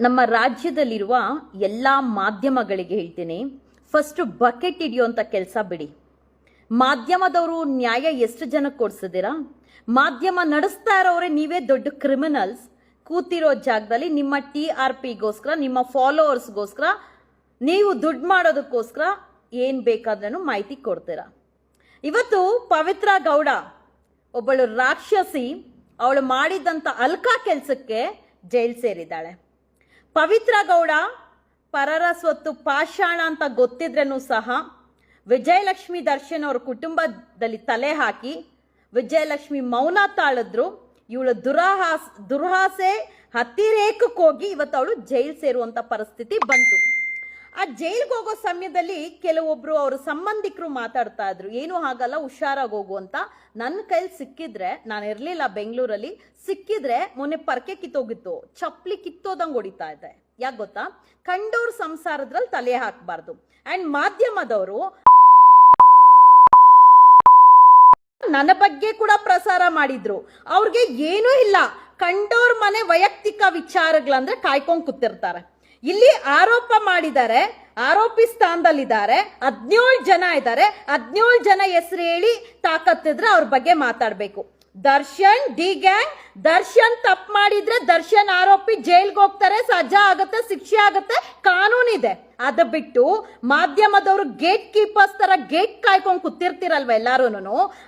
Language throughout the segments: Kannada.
ನಮ್ಮ ರಾಜ್ಯದಲ್ಲಿರುವ ಎಲ್ಲ ಮಾಧ್ಯಮಗಳಿಗೆ ಹೇಳ್ತೀನಿ. ಫಸ್ಟ್ ಬಕೆಟ್ ಹಿಡಿಯುವಂಥ ಕೆಲಸ ಬಿಡಿ. ಮಾಧ್ಯಮದವರು ನ್ಯಾಯ ಎಷ್ಟು ಜನಕ್ಕೆ ಕೊಡ್ಸಿದ್ದೀರಾ ಮಾಧ್ಯಮ ನಡೆಸ್ತಾ ಇರೋರೆ ನೀವೇ ದೊಡ್ಡ ಕ್ರಿಮಿನಲ್ಸ್ ಕೂತಿರೋ ಜಾಗದಲ್ಲಿ ನಿಮ್ಮ ಟಿ ಆರ್ ಪಿಗೋಸ್ಕರ ನಿಮ್ಮ ಫಾಲೋವರ್ಸ್ಗೋಸ್ಕರ ನೀವು ದುಡ್ಡು ಮಾಡೋದಕ್ಕೋಸ್ಕರ ಏನು ಬೇಕಾದ್ರೂ ಮಾಹಿತಿ ಕೊಡ್ತೀರಾ. ಇವತ್ತು ಪವಿತ್ರ ಗೌಡ, ಒಬ್ಬಳು ರಾಕ್ಷಸಿ, ಅವಳು ಮಾಡಿದಂಥ ಅಲ್ಕಾ ಕೆಲಸಕ್ಕೆ ಜೈಲು ಸೇರಿದ್ದಾಳೆ. ಪವಿತ್ರ ಗೌಡ, ಪರರ ಸ್ವತ್ತು ಪಾಷಾಣ ಅಂತ ಗೊತ್ತಿದ್ರೂ ಸಹ ವಿಜಯಲಕ್ಷ್ಮಿ ದರ್ಶನ್ ಅವ್ರ ಕುಟುಂಬದಲ್ಲಿ ತಲೆ ಹಾಕಿ ವಿಜಯಲಕ್ಷ್ಮಿ ಮೌನ ತಾಳಿದ್ರು. ಇವಳು ದುರಾಹಾಸ್, ದುರ್ಹಾಸೆ ಹತ್ತಿರೇಕಕ್ಕೆ ಹೋಗಿ ಇವತ್ತು ಅವಳು ಜೈಲು ಸೇರುವಂತ ಪರಿಸ್ಥಿತಿ ಬಂತು. ಆ ಜೈಲ್ಗೆ ಹೋಗೋ ಸಮಯದಲ್ಲಿ ಕೆಲವೊಬ್ರು ಅವ್ರ ಸಂಬಂಧಿಕರು ಮಾತಾಡ್ತಾ ಇದ್ರು. ಏನು ಆಗಲ್ಲ ಹುಷಾರಾಗಿ ಹೋಗು ಅಂತ. ನನ್ನ ಕೈಲಿ ಸಿಕ್ಕಿದ್ರೆ, ನಾನು ಇರಲಿಲ್ಲ ಬೆಂಗಳೂರಲ್ಲಿ, ಸಿಕ್ಕಿದ್ರೆ ಮೊನ್ನೆ ಪರ್ಕೆ ಕಿತ್ತೋಗಿತ್ತು. ಚಪ್ಪಲಿ ಕಿತ್ತೋದಂಗೆ ಹೊಡಿತಾ ಇದೆ ಯಾಕೆ ಗೊತ್ತಾ? ಕಂಡೋರ್ ಸಂಸಾರದ್ರಲ್ಲಿ ತಲೆ ಹಾಕಬಾರ್ದು. ಅಂಡ್ ಮಾಧ್ಯಮದವರು ನನ್ನ ಬಗ್ಗೆ ಕೂಡ ಪ್ರಸಾರ ಮಾಡಿದ್ರು. ಅವ್ರಿಗೆ ಏನೂ ಇಲ್ಲ. ಕಂಡೋರ್ ಮನೆ ವೈಯಕ್ತಿಕ ವಿಚಾರಗಳಂದ್ರೆ ಕಾಯ್ಕೊಂಡು ಕೂತಿರ್ತಾರೆ. ಇಲ್ಲಿ ಆರೋಪ ಮಾಡಿದ್ದಾರೆ ಆರೋಪಿ ಸ್ಥಾನದಲ್ಲಿದ್ದಾರೆ, ಹದಿನೇಳು ಜನ ಇದ್ದಾರೆ, ಹದಿನೇಳು ಜನ ಹೆಸರು ಹೇಳಿ ತಾಕತ್ತಿದ್ರೆ ಅವ್ರ ಬಗ್ಗೆ ಮಾತಾಡ್ಬೇಕು. ದರ್ಶನ್, ಡಿ ಗ್ಯಾಂಗ್, ದರ್ಶನ್ ತಪ್ಪು ಮಾಡಿದ್ರೆ ದರ್ಶನ್ ಆರೋಪಿ ಜೈಲ್ಗೆ ಹೋಗ್ತಾರೆ, ಸಜಾ ಆಗುತ್ತೆ, ಶಿಕ್ಷೆ ಆಗುತ್ತೆ ಕಾನೂನಿದೆ ಅದ ಬಿಟ್ಟು ಮಾಧ್ಯಮದವರು ಗೇಟ್ ಕೀಪರ್ಸ್ ತರ ಗೇಟ್ ಕಾಯ್ಕೊಂಡು ಕೂತಿರ್ತಿರಲ್ವ ಎಲ್ಲಾರು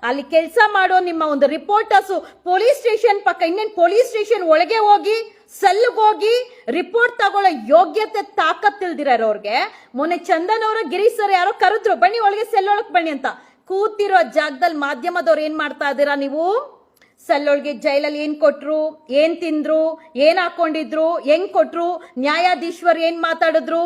ಅಲ್ಲಿ ಕೆಲಸ ಮಾಡೋ ನಿಮ್ಮ ಒಂದು ರಿಪೋರ್ಟರ್ಸ್ ಪೊಲೀಸ್ ಸ್ಟೇಷನ್ ಪಕ್ಕ, ಇನ್ನೇನು ಪೊಲೀಸ್ ಸ್ಟೇಷನ್ ಒಳಗೆ ಹೋಗಿ ಸಲ್ಲಗೋಗಿ ರಿಪೋರ್ಟ್ ತಗೊಳ್ಳೋ ಯೋಗ್ಯತೆ ತಾಕತ್ತಿಲ್ದಿರೋರ್ಗೆ ಮೊನ್ನೆ ಚಂದನ್ ಅವರ, ಗಿರೀಶ್ ಸರ್ ಯಾರೋ ಕರೆದ್ರು, ಬನ್ನಿ ಒಳಗೆ ಸೆಲ್ ಒಳಗೆ ಬನ್ನಿ ಅಂತ. ಕೂತಿರೋ ಜಾಗದಲ್ಲಿ ಮಾಧ್ಯಮದವ್ರು ಏನ್ ಮಾಡ್ತಾ ಇದ್ದೀರಾ ನೀವು? ಸೆಲ್ಲೊಳಗೆ ಜೈಲಲ್ಲಿ ಏನು ಕೊಟ್ಟರು ಏನು ತಿಂದರು, ಏನು ಹಾಕೊಂಡಿದ್ರು, ಹೆಂಗ್ ಕೊಟ್ಟರು ನ್ಯಾಯಾಧೀಶ್ವರ್ ಏನು ಮಾತಾಡಿದ್ರು?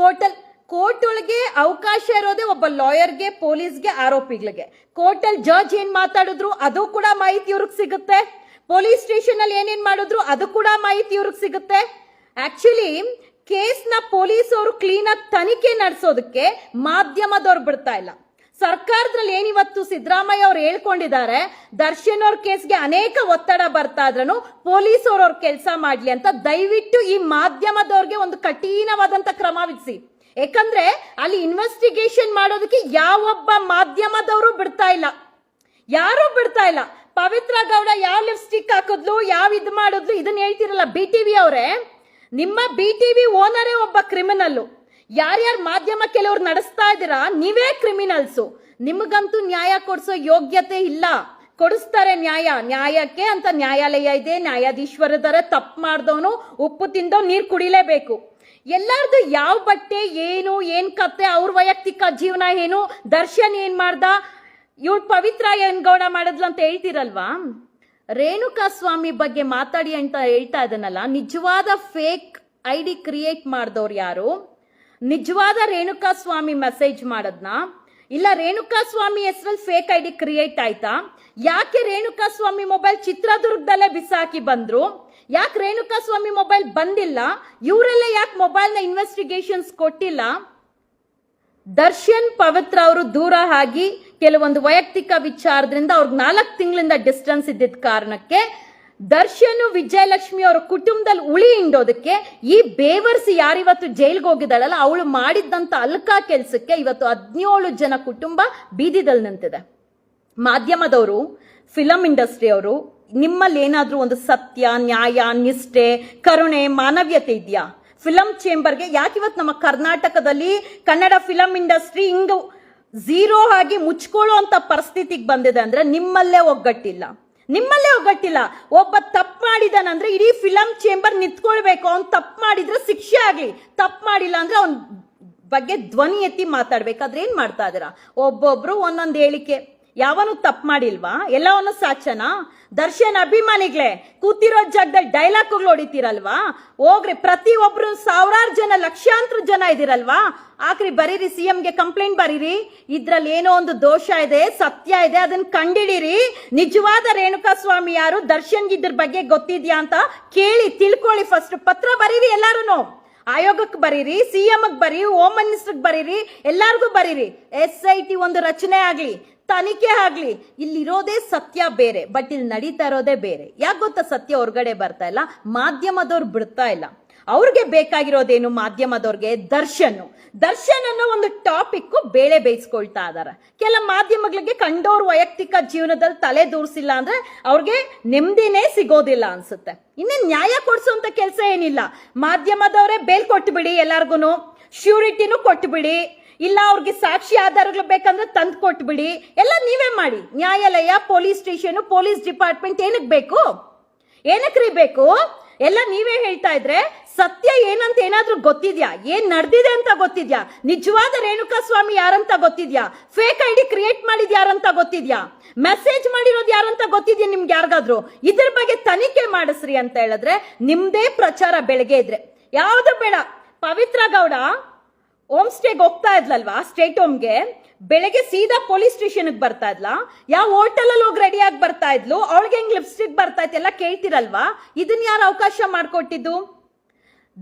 ಕೋರ್ಟಲ್ ಕೋರ್ಟ್ ಒಳಗೆ ಅವಕಾಶ ಇರೋದೇ ಒಬ್ಬ ಲಾಯರ್ಗೆ, ಪೊಲೀಸ್ಗೆ, ಆರೋಪಿಗಳಿಗೆ. ಕೋರ್ಟಲ್ ಜಡ್ಜ್ ಏನು ಮಾತಾಡಿದ್ರು, ಅದು ಕೂಡ ಮಾಹಿತಿ ಇವ್ರಿಗೆ ಸಿಗುತ್ತೆ. ಪೊಲೀಸ್ ಸ್ಟೇಷನ್ ಅಲ್ಲಿ ಏನೇನ್ ಮಾಡಿದ್ರು, ಅದು ಕೂಡ ಮಾಹಿತಿ ಇವ್ರಿಗೆ ಸಿಗುತ್ತೆ. ಆಕ್ಚುಲಿ, ಕೇಸ್ನ ಪೊಲೀಸ್ ಅವರು ಕ್ಲೀನ್ ಆಗಿ ತನಿಖೆ ನಡೆಸೋದಕ್ಕೆ ಮಾಧ್ಯಮದವ್ರು ಬಿಡ್ತಾ ಇಲ್ಲ. ಸರ್ಕಾರದಲ್ಲಿ ಏನಿವತ್ತು ಸಿದ್ದರಾಮಯ್ಯ ಅವ್ರು ಹೇಳ್ಕೊಂಡಿದ್ದಾರೆ, ದರ್ಶನ್ ಅವ್ರ ಕೇಸ್ಗೆ ಅನೇಕ ಒತ್ತಡ ಬರ್ತಾ ಇದ್ರೂ ಪೊಲೀಸ್ ಅವ್ರ ಕೆಲಸ ಮಾಡ್ಲಿ ಅಂತ ದಯವಿಟ್ಟು ಈ ಮಾಧ್ಯಮದವ್ರಿಗೆ ಒಂದು ಕಠಿಣವಾದಂಥ ಕ್ರಮ ವಿಧಿಸಿ. ಯಾಕಂದ್ರೆ ಅಲ್ಲಿ ಇನ್ವೆಸ್ಟಿಗೇಷನ್ ಮಾಡೋದಕ್ಕೆ ಯಾವೊಬ್ಬ ಮಾಧ್ಯಮದವರು ಬಿಡ್ತಾ ಇಲ್ಲ. ಯಾರು ಬಿಡ್ತಾ ಇಲ್ಲ. ಪವಿತ್ರ ಗೌಡ ಯಾವ ಲಿಪ್ಸ್ಟಿಕ್ ಹಾಕಿದ್ಲು, ಯಾವ ಇದು ಮಾಡಿದ್ಲು ಇದನ್ನ ಹೇಳ್ತಿರಲ್ಲ ಬಿ ಟಿ ವಿ ಅವರೇ. ನಿಮ್ಮ ಬಿ ಟಿ ವಿ ಓನರೇ ಒಬ್ಬ ಕ್ರಿಮಿನಲ್ಲು ಯಾರ್ಯಾರು ಮಾಧ್ಯಮ ಕೆಲವ್ರು ನಡೆಸ್ತಾ ಇದ್ದೀರಾ, ನೀವೇ ಕ್ರಿಮಿನಲ್ಸು ನಿಮಗಂತೂ ನ್ಯಾಯ ಕೊಡಿಸೋ ಯೋಗ್ಯತೆ ಇಲ್ಲ. ಕೊಡಿಸ್ತಾರೆ ನ್ಯಾಯ. ನ್ಯಾಯಕ್ಕೆ ಅಂತ ನ್ಯಾಯಾಲಯ ಇದೆ ನ್ಯಾಯಾಧೀಶ್ವರದಾರೆ ತಪ್ಪು ಮಾಡ್ದವನು ಉಪ್ಪು ತಿಂದೋ ನೀರು ಕುಡಿಲೇಬೇಕು. ಎಲ್ಲಾರ್ದು ಯಾವ ಬಟ್ಟೆ ಏನು, ಏನ್ ಕತೆ, ಅವ್ರ ವೈಯಕ್ತಿಕ ಜೀವನ ಏನು, ದರ್ಶನ್ ಏನ್ ಮಾಡ್ದ ಇವಳು ಪವಿತ್ರ ಏನ್ ಗೌಡ ಅಂತ ಹೇಳ್ತಿರಲ್ವಾ? ರೇಣುಕಾ ಸ್ವಾಮಿ ಬಗ್ಗೆ ಮಾತಾಡಿ ಅಂತ ಹೇಳ್ತಾ ಇದನ್ನಲ್ಲ ನಿಜವಾದ ಫೇಕ್ ಐ ಡಿ ಕ್ರಿಯೇಟ್ ಮಾಡಿದವ್ರು ಯಾರು? ನಿಜವಾದ ರೇಣುಕಾ ಸ್ವಾಮಿ ಮೆಸೇಜ್ ಮಾಡದ್ನ? ಇಲ್ಲ ರೇಣುಕಾ ಸ್ವಾಮಿ ಹೆಸರಲ್ಲಿ ಫೇಕ್ ಐ ಡಿ ಕ್ರಿಯೇಟ್ ಆಯ್ತಾ? ಯಾಕೆ ರೇಣುಕಾ ಸ್ವಾಮಿ ಮೊಬೈಲ್ ಚಿತ್ರದುರ್ಗದಲ್ಲೇ ಬಿಸಾಕಿ ಬಂದ್ರು? ಯಾಕೆ ರೇಣುಕಾ ಸ್ವಾಮಿ ಮೊಬೈಲ್ ಬಂದಿಲ್ಲ? ಇವರೆಲ್ಲ ಯಾಕೆ ಮೊಬೈಲ್ನ ಇನ್ವೆಸ್ಟಿಗೇಷನ್ಸ್ ಕೊಟ್ಟಿಲ್ಲ? ದರ್ಶನ್ ಪವಿತ್ರ ಅವರು ದೂರ ಆಗಿ ಕೆಲವೊಂದು ವೈಯಕ್ತಿಕ ವಿಚಾರದಿಂದ ಅವ್ರಿಗೆ ನಾಲ್ಕು ತಿಂಗಳಿಂದ ಡಿಸ್ಟೆನ್ಸ್ ಇದ್ದಿದ್ದ ಕಾರಣಕ್ಕೆ ದರ್ಶನ್ ವಿಜಯಲಕ್ಷ್ಮಿ ಅವರ ಕುಟುಂಬದಲ್ಲಿ ಉಳಿ ಹಿಂಡೋದಕ್ಕೆ ಈ ಬೇವರ್ಸಿ ಯಾರಿವತ್ತು ಜೈಲ್ಗೆ ಹೋಗಿದ್ದಾಳಲ್ಲ, ಅವಳು ಮಾಡಿದ್ದಂತ ಅಲ್ಕಾ ಕೆಲಸಕ್ಕೆ ಇವತ್ತು ಹದಿನೇಳು ಜನ ಕುಟುಂಬ ಬೀದಿದಲ್ಲಿ ನಿಂತಿದೆ. ಮಾಧ್ಯಮದವರು ಫಿಲಂ ಇಂಡಸ್ಟ್ರಿ ಅವರು, ನಿಮ್ಮಲ್ಲಿ ಏನಾದರೂ ಒಂದು ಸತ್ಯ, ನ್ಯಾಯ, ನಿಷ್ಠೆ, ಕರುಣೆ, ಮಾನವ್ಯತೆ ಇದೆಯಾ? ಫಿಲಂ ಚೇಂಬರ್ಗೆ ಯಾಕೆ ಇವತ್ತು ನಮ್ಮ ಕರ್ನಾಟಕದಲ್ಲಿ ಕನ್ನಡ ಫಿಲಂ ಇಂಡಸ್ಟ್ರಿ ಹಿಂಗ ಝೀರೋ ಆಗಿ ಮುಚ್ಕೊಳ್ಳೋ ಪರಿಸ್ಥಿತಿಗೆ ಬಂದಿದೆ ಅಂದ್ರೆ ನಿಮ್ಮಲ್ಲೇ ಒಗ್ಗಟ್ಟಿಲ್ಲ. ನಿಮ್ಮಲ್ಲೇ ಒಗ್ಗಟ್ಟಿಲ್ಲ. ಒಬ್ಬ ತಪ್ಪು ಮಾಡಿದಾನಂದ್ರೆ ಇಡೀ ಫಿಲಂ ಚೇಂಬರ್ ನಿಂತ್ಕೊಳ್ಬೇಕು. ಅವ್ನು ತಪ್ಪು ಮಾಡಿದ್ರೆ ಶಿಕ್ಷೆ ಆಗಲಿ. ತಪ್ಪು ಮಾಡಿಲ್ಲ ಅಂದ್ರೆ ಅವ್ನ ಬಗ್ಗೆ ಧ್ವನಿ ಎತ್ತಿ ಮಾತಾಡ್ಬೇಕಾದ್ರೆ ಏನ್ ಮಾಡ್ತಾ ಇದ್ದೀರಾ? ಒಬ್ಬೊಬ್ರು ಒಂದೊಂದು ಹೇಳಿಕೆ. ಯಾವನು ತಪ್ಪು ಮಾಡಿಲ್ವಾ? ಎಲ್ಲವನ್ನು ಸಾಚನ? ದರ್ಶನ್ ಅಭಿಮಾನಿಗಳೇ, ಕೂತಿರೋ ಜಾಗದಲ್ಲಿ ಡೈಲಾಗ್ಗಳು ಹೊಡಿತೀರಲ್ವಾ? ಹೋಗ್ರಿ ಪ್ರತಿ ಒಬ್ರು ಸಾವಿರಾರು ಜನ, ಲಕ್ಷಾಂತರ ಜನ ಇದಿರಲ್ವಾ ಆಕ್ರಿ ಬರೀರಿ ಸಿ ಎಂಗೆ ಕಂಪ್ಲೇಂಟ್ ಬರೀರಿ. ಇದ್ರಲ್ಲಿ ಏನೋ ಒಂದು ದೋಷ ಇದೆ, ಸತ್ಯ ಇದೆ, ಅದನ್ನ ಕಂಡಿಡೀರಿ. ನಿಜವಾದ ರೇಣುಕಾ ಸ್ವಾಮಿ ಯಾರು? ದರ್ಶನ್ ಇದ್ರ ಬಗ್ಗೆ ಗೊತ್ತಿದ್ಯಾ ಅಂತ ಕೇಳಿ, ತಿಳ್ಕೊಳ್ಳಿ ಫಸ್ಟ್ ಪತ್ರ ಬರೀರಿ ಎಲ್ಲಾರು ಆಯೋಗಕ್ಕೆ ಬರೀರಿ ಸಿ ಬರೀರಿ ಬರೀ ಹೋಮ್ ಮಿನಿಸ್ಟರ್ಗೆ ಬರೀರಿ, ಎಲ್ಲಾರ್ಗೂ ಬರೀರಿ. ಎಸ್ ಐ ಟಿ ಒಂದು ರಚನೆ ಆಗ್ಲಿ. ತನಿಖೆ ಆಗ್ಲಿ, ಇಲ್ಲಿರೋದೇ ಸತ್ಯ ಬೇರೆ ಬಟ್ ಇಲ್ಲಿ ನಡೀತಾ ಇರೋದೇ ಬೇರೆ. ಯಾಕೆ ಗೊತ್ತಾ ಸತ್ಯ ಹೊರಗಡೆ ಬರ್ತಾ ಇಲ್ಲ? ಮಾಧ್ಯಮದವ್ರು ಬಿಡ್ತಾ ಇಲ್ಲ. ಅವ್ರಿಗೆ ಬೇಕಾಗಿರೋದೇನು ಮಾಧ್ಯಮದವ್ರಿಗೆ? ದರ್ಶನ್. ದರ್ಶನ್ ಅನ್ನೋ ಒಂದು ಟಾಪಿಕ್ ಬೇಳೆ ಬೇಯಿಸ್ಕೊಳ್ತಾ ಇದ್ದಾರೆ ಕೆಲ ಮಾಧ್ಯಮಗಳಿಗೆ ಕಂಡೋರ್ ವೈಯಕ್ತಿಕ ಜೀವನದಲ್ಲಿ ತಲೆ ದೂರ್ಸಿಲ್ಲ ಅಂದ್ರೆ ಅವ್ರಿಗೆ ನೆಮ್ಮದಿನೇ ಸಿಗೋದಿಲ್ಲ ಅನ್ಸುತ್ತೆ. ಇನ್ನೇನ್ ನ್ಯಾಯ ಕೊಡಿಸುವಂಥ ಕೆಲಸ ಏನಿಲ್ಲ. ಮಾಧ್ಯಮದವರೇ ಬೇಲ್ ಕೊಟ್ಬಿಡಿ ಎಲ್ಲಾರ್ಗುನು. ಶ್ಯೂರಿಟಿನೂ ಕೊಟ್ಬಿಡಿ. ಇಲ್ಲ, ಅವ್ರಿಗೆ ಸಾಕ್ಷಿ ಆಧಾರಗಳು ಬೇಕಂದ್ರೆ ತಂದು ಕೊಟ್ಬಿಡಿ. ಎಲ್ಲ ನೀವೇ ಮಾಡಿ. ನ್ಯಾಯಾಲಯ, ಪೊಲೀಸ್ ಸ್ಟೇಷನ್, ಪೊಲೀಸ್ ಡಿಪಾರ್ಟ್ಮೆಂಟ್ ಏನಕ್ಕೆ ಬೇಕು? ಏನಕ್ರಿ ಬೇಕು? ಎಲ್ಲ ನೀವೇ ಹೇಳ್ತಾ ಇದ್ರೆ ಸತ್ಯ ಏನಂತ ಏನಾದ್ರೂ ಗೊತ್ತಿದ್ಯಾ? ಏನ್ ನಡೆದಿದೆ ಅಂತ ಗೊತ್ತಿದ್ಯಾ? ನಿಜವಾದ ರೇಣುಕಾ ಸ್ವಾಮಿ ಯಾರಂತ ಗೊತ್ತಿದ್ಯಾ? ಫೇಕ್ ಐ ಡಿ ಕ್ರಿಯೇಟ್ ಮಾಡಿದ್ ಯಾರಂತ ಗೊತ್ತಿದ್ಯಾ? ಮೆಸೇಜ್ ಮಾಡಿರೋದು ಯಾರಂತ ಗೊತ್ತಿದ್ಯಾ ನಿಮ್ಗೆ ಯಾರಿಗಾದ್ರು? ಇದ್ರ ಬಗ್ಗೆ ತನಿಖೆ ಮಾಡಿಸ್ರಿ ಅಂತ ಹೇಳಿದ್ರೆ ನಿಮ್ದೇ ಪ್ರಚಾರ ಬೆಳಗ್ಗೆ ಇದ್ರೆ. ಯಾವ್ದು ಬೇಡ. ಪವಿತ್ರ ಗೌಡ ಹೋಮ್ ಸ್ಟೇಗೆ ಹೋಗ್ತಾ ಇದ್ಲಲ್ವಾ? ಸ್ಟೇಟ್ ಹೋಮ್ಗೆ ಬೆಳಗ್ಗೆ ಸೀದಾ ಪೊಲೀಸ್ ಸ್ಟೇಷನ್ಗೆ ಬರ್ತಾ ಇದ್ಲಾ? ಯಾವ ಹೋಟೆಲ್ ಅಲ್ಲಿ ಹೋಗಿ ರೆಡಿಯಾಗಿ ಬರ್ತಾ ಇದ್ಲು? ಅವಳಿಗೆ ಹೆಂಗ್ ಲಿಪ್ಸ್ಟಿಕ್ ಬರ್ತಾ ಇತ್ತು? ಎಲ್ಲ ಕೇಳ್ತಿರಲ್ವಾ? ಇದನ್ನ ಯಾರು ಅವಕಾಶ ಮಾಡಿಕೊಟ್ಟಿದ್ದು?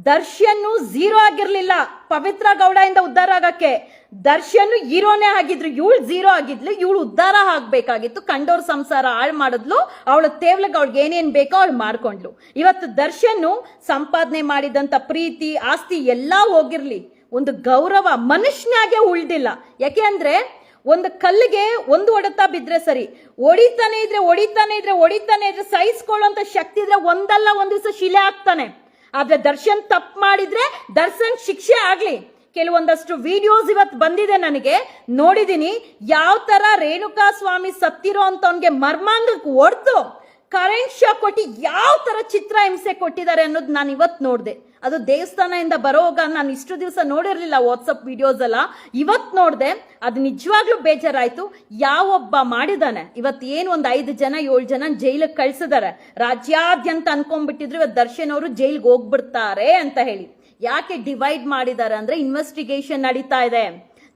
ದರ್ಶನ್ ಝೀರೋ ಆಗಿರ್ಲಿಲ್ಲ. ಪವಿತ್ರ ಗೌಡ ಇಂದ ಉದ್ಧಾರ ಆಗಕ್ಕೆ. ದರ್ಶನ್ ಹೀರೋನೇ ಆಗಿದ್ರು. ಇವಳು ಝೀರೋ ಆಗಿದ್ಲು. ಇವಳು ಉದ್ಧಾರ ಆಗ್ಬೇಕಾಗಿತ್ತು. ಕಂಡೋರ್ ಸಂಸಾರ ಹಾಳು ಮಾಡಿದ್ಲು. ಅವಳ ತೇವ್ಲಗ್ ಅವಳಿಗೆ ಏನೇನ್ ಬೇಕೋ ಅವಳು ಮಾಡ್ಕೊಂಡ್ಲು. ಇವತ್ತು ದರ್ಶನ್ ಸಂಪಾದನೆ ಮಾಡಿದಂತ ಪ್ರೀತಿ, ಆಸ್ತಿ ಎಲ್ಲಾ ಹೋಗಿರ್ಲಿ. ಒಂದು ಗೌರವ ಮನುಷ್ಯನಾಗೆ ಉಳ್ದಿಲ್ಲ. ಯಾಕೆ ಅಂದ್ರೆ ಒಂದು ಕಲ್ಲಿಗೆ ಒಂದು ಹೊಡೆತ ಬಿದ್ರೆ ಸರಿ ಹೊಡಿತಾನೆ ಇದ್ರೆ ಹೊಡಿತಾನೆ ಇದ್ರೆ ಹೊಡಿತಾನೆ ಇದ್ರೆ ಸಹಿಸ್ಕೊಳ್ಳೋಂತ ಶಕ್ತಿ ಇದ್ರೆ ಒಂದಲ್ಲ ಒಂದು ದಿವಸ ಶಿಲೆ ಆಗ್ತಾನೆ. ಆದ್ರೆ ದರ್ಶನ್ ತಪ್ಪು ಮಾಡಿದ್ರೆ ದರ್ಶನ್ ಶಿಕ್ಷೆ ಆಗ್ಲಿ. ಕೆಲವೊಂದಷ್ಟು ವಿಡಿಯೋಸ್ ಇವತ್ತು ಬಂದಿದೆ ನನಗೆ, ನೋಡಿದೀನಿ. ಯಾವ ತರ ರೇಣುಕಾ ಸ್ವಾಮಿ ಸತ್ತಿರೋ ಅಂತವನ್ಗೆ ಮರ್ಮಾಂಗಕ್ಕೆ ಹೊಡೆದು ಕರೆಂಟ್ ಶಾಕ್ ಕೊಟ್ಟು ಯಾವ ತರ ಚಿತ್ರ ಹಿಂಸೆ ಕೊಟ್ಟಿದ್ದಾರೆ ಅನ್ನೋದು ನಾನು ಇವತ್ತು ನೋಡಿದೆ. ಅದು ದೇವಸ್ಥಾನದಿಂದ ಬರೋವಾಗ ನಾನು ಇಷ್ಟು ದಿವಸ ನೋಡಿರಲಿಲ್ಲ ವಾಟ್ಸಪ್ ವಿಡಿಯೋಸ್ ಎಲ್ಲ. ಇವತ್ತು ನೋಡಿದೆ, ಅದು ನಿಜವಾಗ್ಲೂ ಬೇಜಾರಾಯಿತು. ಯಾವೊಬ್ಬ ಮಾಡಿದಾನೆ ಇವತ್ತು ಏನು ಒಂದು ಐದು ಜನ, ಏಳು ಜನ ಜೈಲಿಗೆ ಕಳ್ಸಿದ್ದಾರೆ ರಾಜ್ಯಾದ್ಯಂತ ಅನ್ಕೊಂಡ್ಬಿಟ್ಟಿದ್ರು ಇವತ್ತು ದರ್ಶನ್ ಅವರು ಜೈಲ್ಗೆ ಹೋಗ್ಬಿಡ್ತಾರೆ ಅಂತ ಹೇಳಿ. ಯಾಕೆ ಡಿವೈಡ್ ಮಾಡಿದ್ದಾರೆ ಅಂದ್ರೆ ಇನ್ವೆಸ್ಟಿಗೇಷನ್ ನಡೀತಾ ಇದೆ.